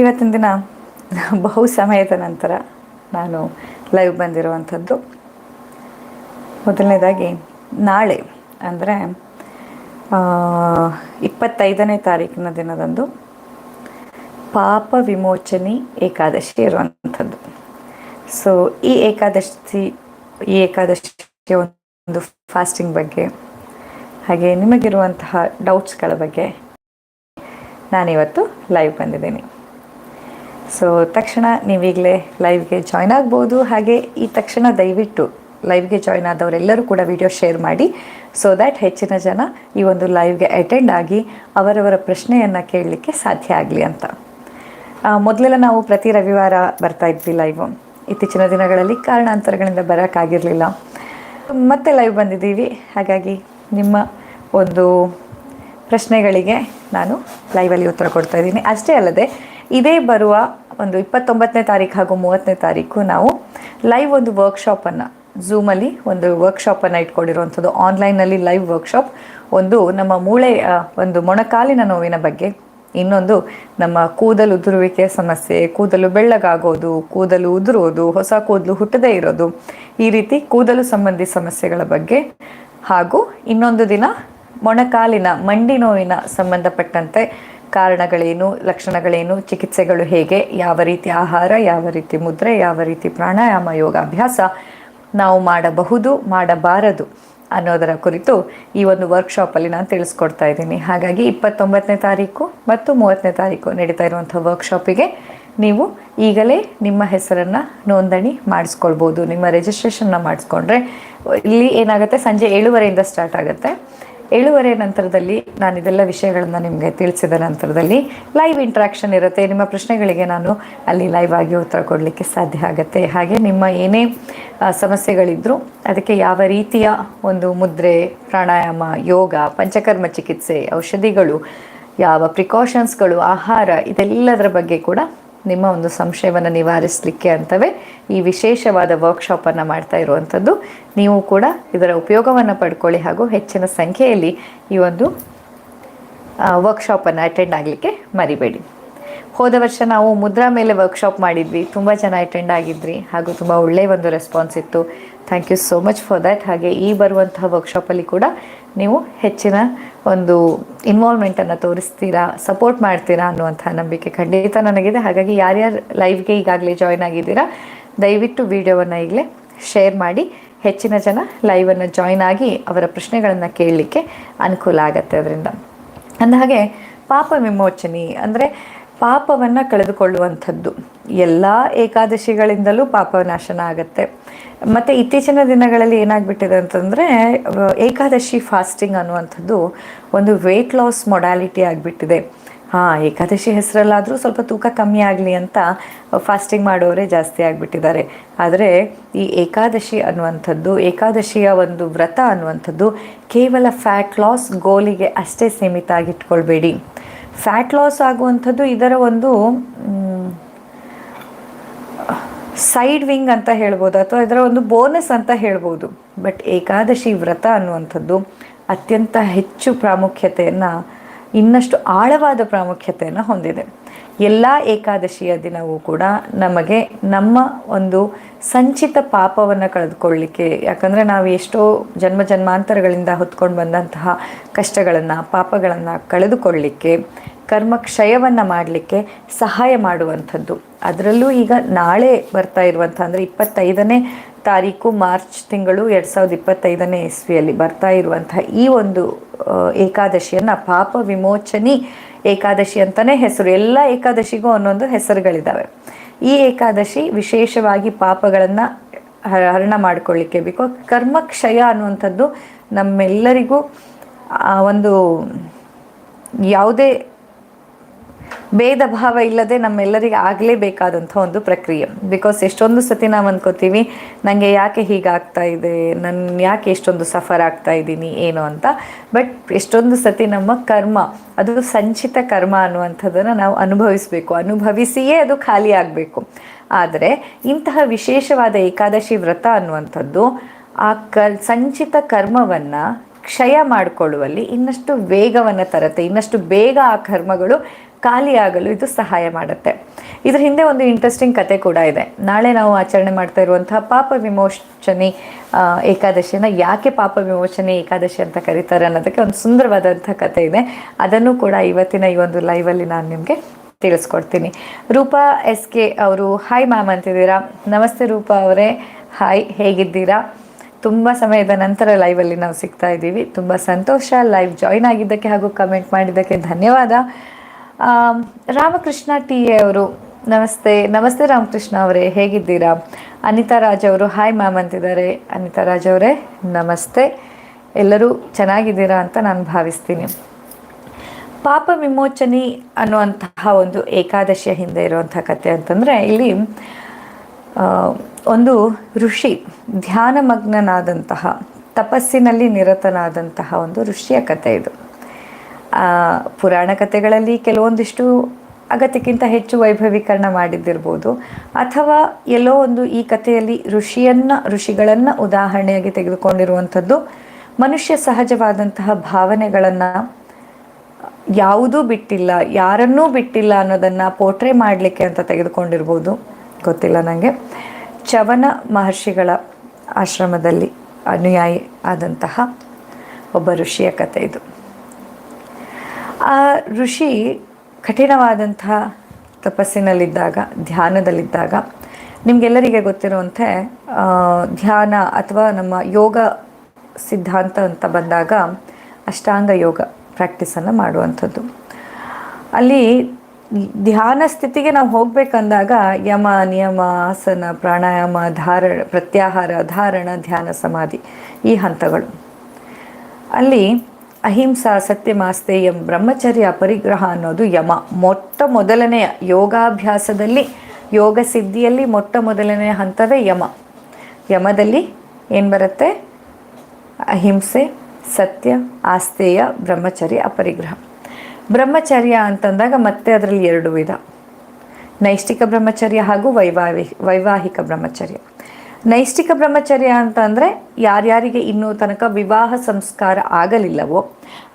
ಇವತ್ತಿನ ದಿನ ಬಹು ಸಮಯದ ನಂತರ ನಾನು ಲೈವ್ ಬಂದಿರುವಂಥದ್ದು. ಮೊದಲನೇದಾಗಿ ನಾಳೆ ಅಂದರೆ ಇಪ್ಪತ್ತೈದನೇ ತಾರೀಕಿನ ದಿನದಂದು ಪಾಪ ವಿಮೋಚನೆ ಏಕಾದಶಿ ಇರುವಂಥದ್ದು. ಸೊ ಈ ಏಕಾದಶಿ, ಈ ಏಕಾದಶಿಯ ಒಂದು ಫಾಸ್ಟಿಂಗ್ ಬಗ್ಗೆ, ಹಾಗೆ ನಿಮಗಿರುವಂತಹ ಡೌಟ್ಸ್ಗಳ ಬಗ್ಗೆ ನಾನಿವತ್ತು ಲೈವ್ ಬಂದಿದ್ದೀನಿ. ಸೊ ತಕ್ಷಣ ನೀವೀಗಲೇ ಲೈವ್ಗೆ ಜಾಯ್ನ್ ಆಗ್ಬೋದು. ಹಾಗೆ ಈ ತಕ್ಷಣ ದಯವಿಟ್ಟು ಲೈವ್ಗೆ ಜಾಯ್ನ್ ಆದವರೆಲ್ಲರೂ ಕೂಡ ವಿಡಿಯೋ ಶೇರ್ ಮಾಡಿ. ಸೊ ದ್ಯಾಟ್ ಹೆಚ್ಚಿನ ಜನ ಈ ಒಂದು ಲೈವ್ಗೆ ಅಟೆಂಡ್ ಆಗಿ ಅವರವರ ಪ್ರಶ್ನೆಯನ್ನು ಕೇಳಲಿಕ್ಕೆ ಸಾಧ್ಯ ಆಗಲಿ ಅಂತ. ಮೊದಲೆಲ್ಲ ನಾವು ಪ್ರತಿ ರವಿವಾರ ಬರ್ತಾ ಇದ್ವಿ ಲೈವ್ ಇತ್ತೀಚಿನ ದಿನಗಳಲ್ಲಿ ಕಾರಣಾಂತರಗಳಿಂದ ಬರೋಕ್ಕಾಗಿರಲಿಲ್ಲ ಮತ್ತೆ ಲೈವ್ ಬಂದಿದ್ದೀವಿ. ಹಾಗಾಗಿ ನಿಮ್ಮ ಒಂದು ಪ್ರಶ್ನೆಗಳಿಗೆ ನಾನು ಲೈವಲ್ಲಿ ಉತ್ತರ ಕೊಡ್ತಾ ಇದ್ದೀನಿ. ಅಷ್ಟೇ ಅಲ್ಲದೆ ಇದೇ ಬರುವ ಒಂದು ಇಪ್ಪತ್ತೊಂಬತ್ತನೇ ತಾರೀಕು ಹಾಗೂ ಮೂವತ್ತನೇ ತಾರೀಕು ನಾವು ಲೈವ್ ಒಂದು ವರ್ಕ್ಶಾಪನ್ನು ಝೂಮಲ್ಲಿ ಒಂದು ವರ್ಕ್ಶಾಪನ್ನು ಇಟ್ಕೊಂಡಿರುವಂಥದ್ದು. ಆನ್ಲೈನಲ್ಲಿ ಲೈವ್ ವರ್ಕ್ಶಾಪ್ ಒಂದು ನಮ್ಮ ಮೂಳೆ ಒಂದು ಮೊಣಕಾಲಿನ ನೋವಿನ ಬಗ್ಗೆ, ಇನ್ನೊಂದು ನಮ್ಮ ಕೂದಲು ಉದುರುವಿಕೆ ಸಮಸ್ಯೆ, ಕೂದಲು ಬೆಳ್ಳಗಾಗೋದು, ಕೂದಲು ಉದುರೋದು, ಹೊಸ ಕೂದಲು ಹುಟ್ಟದೇ ಇರೋದು, ಈ ರೀತಿ ಕೂದಲು ಸಂಬಂಧಿ ಸಮಸ್ಯೆಗಳ ಬಗ್ಗೆ, ಹಾಗೂ ಇನ್ನೊಂದು ದಿನ ಮೊಣಕಾಲಿನ ಮಂಡಿ ನೋವಿನ ಸಂಬಂಧಪಟ್ಟಂತೆ ಕಾರಣಗಳೇನು, ಲಕ್ಷಣಗಳೇನು, ಚಿಕಿತ್ಸೆಗಳು ಹೇಗೆ, ಯಾವ ರೀತಿ ಆಹಾರ, ಯಾವ ರೀತಿ ಮುದ್ರೆ, ಯಾವ ರೀತಿ ಪ್ರಾಣಾಯಾಮ, ಯೋಗಾಭ್ಯಾಸ ನಾವು ಮಾಡಬಹುದು, ಮಾಡಬಾರದು ಅನ್ನೋದರ ಕುರಿತು ಈ ಒಂದು ವರ್ಕ್ಶಾಪಲ್ಲಿ ನಾನು ತಿಳಿಸ್ಕೊಡ್ತಾ ಇದ್ದೀನಿ. ಹಾಗಾಗಿ ಇಪ್ಪತ್ತೊಂಬತ್ತನೇ ತಾರೀಕು ಮತ್ತು ಮೂವತ್ತನೇ ತಾರೀಕು ನಡೀತಾ ಇರುವಂಥ ವರ್ಕ್ಶಾಪಿಗೆ ನೀವು ಈಗಲೇ ನಿಮ್ಮ ಹೆಸರನ್ನು ನೋಂದಣಿ ಮಾಡಿಸ್ಕೊಳ್ಬೋದು, ನಿಮ್ಮ ರಿಜಿಸ್ಟ್ರೇಷನ್ನ ಮಾಡಿಸ್ಕೊಂಡ್ರೆ. ಇಲ್ಲಿ ಏನಾಗುತ್ತೆ, ಸಂಜೆ ಏಳುವರೆಯಿಂದ ಸ್ಟಾರ್ಟ್ ಆಗುತ್ತೆ. ಏಳುವರೆ ನಂತರದಲ್ಲಿ ನಾನು ಇದೆಲ್ಲ ವಿಷಯಗಳನ್ನು ನಿಮಗೆ ತಿಳಿಸಿದ ನಂತರದಲ್ಲಿ ಲೈವ್ ಇಂಟ್ರಾಕ್ಷನ್ ಇರುತ್ತೆ. ನಿಮ್ಮ ಪ್ರಶ್ನೆಗಳಿಗೆ ನಾನು ಅಲ್ಲಿ ಲೈವ್ ಆಗಿ ಉತ್ತರ ಕೊಡಲಿಕ್ಕೆ ಸಾಧ್ಯ ಆಗುತ್ತೆ. ಹಾಗೆ ನಿಮ್ಮ ಏನೇ ಸಮಸ್ಯೆಗಳಿದ್ದರೂ ಅದಕ್ಕೆ ಯಾವ ರೀತಿಯ ಒಂದು ಮುದ್ರೆ, ಪ್ರಾಣಾಯಾಮ, ಯೋಗ, ಪಂಚಕರ್ಮ ಚಿಕಿತ್ಸೆ, ಔಷಧಿಗಳು, ಯಾವ ಪ್ರಿಕಾಷನ್ಸ್ಗಳು ಆಹಾರ, ಇದೆಲ್ಲದರ ಬಗ್ಗೆ ಕೂಡ ನಿಮ್ಮ ಒಂದು ಸಂಶಯವನ್ನು ನಿವಾರಿಸಲಿಕ್ಕೆ ಅಂತವೇ ಈ ವಿಶೇಷವಾದ ವರ್ಕ್ಶಾಪನ್ನು ಮಾಡ್ತಾ ಇರುವಂಥದ್ದು. ನೀವು ಕೂಡ ಇದರ ಉಪಯೋಗವನ್ನು ಪಡ್ಕೊಳ್ಳಿ ಹಾಗೂ ಹೆಚ್ಚಿನ ಸಂಖ್ಯೆಯಲ್ಲಿ ಈ ಒಂದು ವರ್ಕ್ಶಾಪನ್ನು ಅಟೆಂಡ್ ಆಗಲಿಕ್ಕೆ ಮರಿಬೇಡಿ. ಹೋದ ವರ್ಷ ನಾವು ಮುದ್ರಾ ಮೇಲೆ ವರ್ಕ್ಶಾಪ್ ಮಾಡಿದ್ವಿ. ತುಂಬ ಜನ ಅಟೆಂಡ್ ಆಗಿದ್ರಿ ಹಾಗೂ ತುಂಬ ಒಳ್ಳೆಯ ಒಂದು ರೆಸ್ಪಾನ್ಸ್ ಇತ್ತು. Thank you so much for that ಹಾಗೆ ಈ ಬರುವಂತಹ ವರ್ಕ್ಶಾಪಲ್ಲಿ ಕೂಡ ನೀವು ಹೆಚ್ಚಿನ ಒಂದು ಇನ್ವಾಲ್ವ್ಮೆಂಟನ್ನು ತೋರಿಸ್ತೀರಾ ಸಪೋರ್ಟ್ ಮಾಡ್ತೀರಾ ಅನ್ನುವಂಥ ನಂಬಿಕೆ ಖಂಡಿತ ನನಗಿದೆ. ಹಾಗಾಗಿ ಯಾರ್ಯಾರು ಲೈವ್ಗೆ ಈಗಾಗಲೇ ಜಾಯ್ನ್ ಆಗಿದ್ದೀರಾ, ದಯವಿಟ್ಟು ವಿಡಿಯೋವನ್ನು ಈಗಲೇ ಶೇರ್ ಮಾಡಿ. ಹೆಚ್ಚಿನ ಜನ ಲೈವನ್ನು ಜಾಯ್ನ್ ಆಗಿ ಅವರ ಪ್ರಶ್ನೆಗಳನ್ನು ಕೇಳಲಿಕ್ಕೆ ಅನುಕೂಲ ಆಗತ್ತೆ ಅದರಿಂದ. ಅಂದ ಹಾಗೆ ಪಾಪ ವಿಮೋಚನೆ ಅಂದರೆ ಪಾಪವನ್ನು ಕಳೆದುಕೊಳ್ಳುವಂಥದ್ದು. ಎಲ್ಲ ಏಕಾದಶಿಗಳಿಂದಲೂ ಪಾಪ ನಾಶನ ಆಗುತ್ತೆ. ಮತ್ತು ಇತ್ತೀಚಿನ ದಿನಗಳಲ್ಲಿ ಏನಾಗ್ಬಿಟ್ಟಿದೆ ಅಂತಂದರೆ, ಏಕಾದಶಿ ಫಾಸ್ಟಿಂಗ್ ಅನ್ನುವಂಥದ್ದು ಒಂದು ವೆಯ್ಟ್ ಲಾಸ್ ಮೊಡಾಲಿಟಿ ಆಗಿಬಿಟ್ಟಿದೆ. ಹಾಂ, ಏಕಾದಶಿ ಹೆಸರಲ್ಲಾದರೂ ಸ್ವಲ್ಪ ತೂಕ ಕಮ್ಮಿ ಆಗಲಿ ಅಂತ ಫಾಸ್ಟಿಂಗ್ ಮಾಡೋರೇ ಜಾಸ್ತಿ ಆಗಿಬಿಟ್ಟಿದ್ದಾರೆ. ಆದರೆ ಈ ಏಕಾದಶಿ ಅನ್ನುವಂಥದ್ದು, ಏಕಾದಶಿಯ ಒಂದು ವ್ರತ ಅನ್ನುವಂಥದ್ದು ಕೇವಲ ಫ್ಯಾಟ್ ಲಾಸ್ ಗೋಲಿಗೆ ಅಷ್ಟೇ ಸೀಮಿತ ಆಗಿಟ್ಕೊಳ್ಬೇಡಿ. ಫ್ಯಾಟ್ ಲಾಸ್ ಆಗುವಂಥದ್ದು ಇದರ ಒಂದು ಸೈಡ್ ವಿಂಗ್ ಅಂತ ಹೇಳ್ಬೋದು ಅಥವಾ ಇದರ ಒಂದು ಬೋನಸ್ ಅಂತ ಹೇಳ್ಬೋದು. ಬಟ್ ಏಕಾದಶಿ ವ್ರತ ಅನ್ನುವಂಥದ್ದು ಅತ್ಯಂತ ಹೆಚ್ಚು ಪ್ರಾಮುಖ್ಯತೆಯನ್ನು ಇನ್ನಷ್ಟು ಆಳವಾದ ಪ್ರಾಮುಖ್ಯತೆಯನ್ನು ಹೊಂದಿದೆ. ಎಲ್ಲ ಏಕಾದಶಿಯ ದಿನವೂ ಕೂಡ ನಮಗೆ ನಮ್ಮ ಒಂದು ಸಂಚಿತ ಪಾಪವನ್ನು ಕಳೆದುಕೊಳ್ಳಿಕ್ಕೆ, ಯಾಕಂದರೆ ನಾವು ಎಷ್ಟೋ ಜನ್ಮ ಜನ್ಮಾಂತರಗಳಿಂದ ಹೊತ್ಕೊಂಡು ಬಂದಂತಹ ಕಷ್ಟಗಳನ್ನು, ಪಾಪಗಳನ್ನು ಕಳೆದುಕೊಳ್ಳಿಕ್ಕೆ ಕರ್ಮ ಕ್ಷಯವನ್ನು ಮಾಡಲಿಕ್ಕೆ ಸಹಾಯ ಮಾಡುವಂಥದ್ದು. ಅದರಲ್ಲೂ ಈಗ ನಾಳೆ ಬರ್ತಾ ಇರುವಂಥ ಅಂದರೆ ಇಪ್ಪತ್ತೈದನೇ ತಾರೀಕು ಮಾರ್ಚ್ ತಿಂಗಳು ಎರಡು ಸಾವಿರದ ಇಪ್ಪತ್ತೈದನೇ ಇಸ್ವಿಯಲ್ಲಿ ಬರ್ತಾ ಇರುವಂತಹ ಈ ಒಂದು ಏಕಾದಶಿಯನ್ನು ಪಾಪ ವಿಮೋಚನಿ ಏಕಾದಶಿ ಅಂತಲೇ ಹೆಸರು. ಎಲ್ಲ ಏಕಾದಶಿಗೂ ಒಂದೊಂದು ಹೆಸರುಗಳಿದ್ದಾವೆ ಈ ಏಕಾದಶಿ ವಿಶೇಷವಾಗಿ ಪಾಪಗಳನ್ನು ಹರಣ ಮಾಡಿಕೊಳ್ಳಿಕ್ಕೆ ಬೇಕು. ಕರ್ಮಕ್ಷಯ ಅನ್ನುವಂಥದ್ದು ನಮ್ಮೆಲ್ಲರಿಗೂ ಒಂದು ಯಾವುದೇ ಭೇದ ಭಾವ ಇಲ್ಲದೆ ನಮ್ಮೆಲ್ಲರಿಗೆ ಆಗಲೇಬೇಕಾದಂಥ ಒಂದು ಪ್ರಕ್ರಿಯೆ. ಬಿಕಾಸ್ ಎಷ್ಟೊಂದು ಸತಿ ನಾವು ಅಂದ್ಕೋತೀವಿ ನನಗೆ ಯಾಕೆ ಹೀಗಾಗ್ತಾ ಇದೆ? ನನ್ನ ಯಾಕೆ ಎಷ್ಟೊಂದು ಸಫರ್ ಆಗ್ತಾ ಇದ್ದೀನಿ? ಏನು ಅಂತ? ಬಟ್ ಎಷ್ಟೊಂದು ಸತಿ ನಮ್ಮ ಕರ್ಮ, ಅದು ಸಂಚಿತ ಕರ್ಮ ಅನ್ನುವಂಥದ್ದನ್ನು ನಾವು ಅನುಭವಿಸಬೇಕು. ಅನುಭವಿಸಿಯೇ ಅದು ಖಾಲಿ ಆಗಬೇಕು. ಆದರೆ ಇಂತಹ ವಿಶೇಷವಾದ ಏಕಾದಶಿ ವ್ರತ ಅನ್ನುವಂಥದ್ದು, ಆ ಕ ಸಂಚಿತ ಕರ್ಮವನ್ನು ಕ್ಷಯ ಮಾಡಿಕೊಳ್ಳುವಲ್ಲಿ ಇನ್ನಷ್ಟು ವೇಗವನ್ನು ತರುತ್ತೆ. ಇನ್ನಷ್ಟು ಬೇಗ ಆ ಕರ್ಮಗಳು ಖಾಲಿಯಾಗಲು ಇದು ಸಹಾಯ ಮಾಡುತ್ತೆ. ಇದರ ಹಿಂದೆ ಒಂದು ಇಂಟ್ರೆಸ್ಟಿಂಗ್ ಕತೆ ಕೂಡ ಇದೆ. ನಾಳೆ ನಾವು ಆಚರಣೆ ಮಾಡ್ತಾ ಇರುವಂತಹ ಪಾಪ ವಿಮೋಚನೆ ಏಕಾದಶಿನ ಯಾಕೆ ಪಾಪ ವಿಮೋಚನೆ, ಏಕಾದಶಿ ಅಂತ ಕರೀತಾರೆ ಅನ್ನೋದಕ್ಕೆ ಒಂದು ಸುಂದರವಾದಂಥ ಕತೆ ಇದೆ. ಅದನ್ನು ಕೂಡ ಇವತ್ತಿನ ಈ ಒಂದು ಲೈವಲ್ಲಿ ನಾನು ನಿಮಗೆ ತಿಳಿಸ್ಕೊಡ್ತೀನಿ. ರೂಪಾ ಎಸ್ ಕೆ ಅವರು ಹಾಯ್ ಮ್ಯಾಮ್ ಅಂತಿದ್ದೀರಾ? ನಮಸ್ತೆ ರೂಪಾ ಅವರೇ. ಹಾಯ್ ಹೇಗಿದ್ದೀರಾ? ತುಂಬ ಸಮಯದ ನಂತರ ಲೈವಲ್ಲಿ ನಾವು ಸಿಗ್ತಾ ಇದ್ದೀವಿ. ತುಂಬ ಸಂತೋಷ. ಲೈವ್ ಜಾಯಿನ್ ಆಗಿದ್ದಕ್ಕೆ ಹಾಗೂ ಕಮೆಂಟ್ ಮಾಡಿದ್ದಕ್ಕೆ ಧನ್ಯವಾದ. ರಾಮಕೃಷ್ಣ ಟಿ ಎ ಅವರು, ನಮಸ್ತೆ ನಮಸ್ತೆ ರಾಮಕೃಷ್ಣ ಅವರೇ, ಹೇಗಿದ್ದೀರಾ? ಅನಿತಾ ರಾಜ್ ಅವರು, ಹಾಯ್ ಮ್ಯಾಮ್ ಅಂತಿದ್ದಾರೆ. ಅನಿತಾ ರಾಜ್ ಅವರೇ, ನಮಸ್ತೆ. ಎಲ್ಲರೂ ಚೆನ್ನಾಗಿದ್ದೀರಾ ಅಂತ ನಾನು ಭಾವಿಸ್ತೀನಿ. ಪಾಪ ವಿಮೋಚನೆ ಅನ್ನುವಂತಹ ಒಂದು ಏಕಾದಶಿಯ ಹಿಂದೆ ಇರುವಂತಹ ಕತೆ ಅಂತಂದರೆ, ಇಲ್ಲಿ ಒಂದು ಋಷಿ, ಧ್ಯಾನಮಗ್ನನಾದಂತಹ, ತಪಸ್ಸಿನಲ್ಲಿ ನಿರತನಾದಂತಹ ಒಂದು ಋಷಿಯ ಕತೆ ಇದು. ಪುರಾಣ ಕಥೆಗಳಲ್ಲಿ ಕೆಲವೊಂದಿಷ್ಟು ಅಗತ್ಯಕ್ಕಿಂತ ಹೆಚ್ಚು ವೈಭವೀಕರಣ ಮಾಡಿದ್ದಿರ್ಬೋದು. ಅಥವಾ ಎಲ್ಲೋ ಒಂದು ಈ ಕಥೆಯಲ್ಲಿ ಋಷಿಯನ್ನ, ಋಷಿಗಳನ್ನು ಉದಾಹರಣೆಯಾಗಿ ತೆಗೆದುಕೊಂಡಿರುವಂಥದ್ದು ಮನುಷ್ಯ ಸಹಜವಾದಂತಹ ಭಾವನೆಗಳನ್ನು ಯಾವುದೂ ಬಿಟ್ಟಿಲ್ಲ, ಯಾರನ್ನೂ ಬಿಟ್ಟಿಲ್ಲ ಅನ್ನೋದನ್ನು ಪೋಟ್ರೆ ಮಾಡಲಿಕ್ಕೆ ಅಂತ ತೆಗೆದುಕೊಂಡಿರ್ಬೋದು. ಗೊತ್ತಿಲ್ಲ ನನಗೆ ಚವನ ಮಹರ್ಷಿಗಳ ಆಶ್ರಮದಲ್ಲಿ ಅನುಯಾಯಿ ಆದಂತಹ ಒಬ್ಬ ಋಷಿಯ ಕಥೆ ಇದು. ಆ ಋಷಿ ಕಠಿಣವಾದಂತಹ ತಪಸ್ಸಿನಲ್ಲಿದ್ದಾಗ, ಧ್ಯಾನದಲ್ಲಿದ್ದಾಗ ನಿಮಗೆಲ್ಲರಿಗೆ ಗೊತ್ತಿರುವಂತೆ ಧ್ಯಾನ ಅಥವಾ ನಮ್ಮ ಯೋಗ ಸಿದ್ಧಾಂತ ಅಂತ ಬಂದಾಗ ಅಷ್ಟಾಂಗ ಯೋಗ ಪ್ರಾಕ್ಟೀಸನ್ನು ಮಾಡುವಂಥದ್ದು. ಅಲ್ಲಿ ಧ್ಯಾನ ಸ್ಥಿತಿಗೆ ನಾವು ಹೋಗ್ಬೇಕಂದಾಗ ಯಮ, ನಿಯಮ, ಆಸನ, ಪ್ರಾಣಾಯಾಮ ಧಾರಣ ಪ್ರತ್ಯಾಹಾರ, ಧಾರಣ, ಧ್ಯಾನ, ಸಮಾಧಿ ಈ ಹಂತಗಳು. ಅಲ್ಲಿ ಅಹಿಂಸಾ ಸತ್ಯಮಾಸ್ತೇಯಂ ಬ್ರಹ್ಮಚರ್ಯ ಪರಿಗ್ರಹ ಅನ್ನೋದು ಯಮ. ಮೊಟ್ಟ ಮೊದಲನೆಯ ಯೋಗಾಭ್ಯಾಸದಲ್ಲಿ ಯೋಗ ಸಿದ್ಧಿಯಲ್ಲಿ ಮೊಟ್ಟ ಮೊದಲನೆಯ ಹಂತವೇ ಯಮ. ಯಮದಲ್ಲಿ ಏನು ಬರುತ್ತೆ? ಅಹಿಂಸೆ, ಸತ್ಯ, ಆಸ್ತೇಯ, ಬ್ರಹ್ಮಚರ್ಯ, ಅಪರಿಗ್ರಹ. ಬ್ರಹ್ಮಚರ್ಯ ಅಂತಂದಾಗ ಮತ್ತೆ ಅದರಲ್ಲಿ ಎರಡು ವಿಧ. ನೈಷ್ಠಿಕ ಬ್ರಹ್ಮಚರ್ಯ ಹಾಗೂ ವೈವಾಹಿ, ವೈವಾಹಿಕ ಬ್ರಹ್ಮಚರ್ಯ. ನೈಷ್ಠಿಕ ಬ್ರಹ್ಮಚರ್ಯ ಅಂತ ಅಂದರೆ ಯಾರ್ಯಾರಿಗೆ ಇನ್ನೂ ತನಕ ವಿವಾಹ ಸಂಸ್ಕಾರ ಆಗಲಿಲ್ಲವೋ,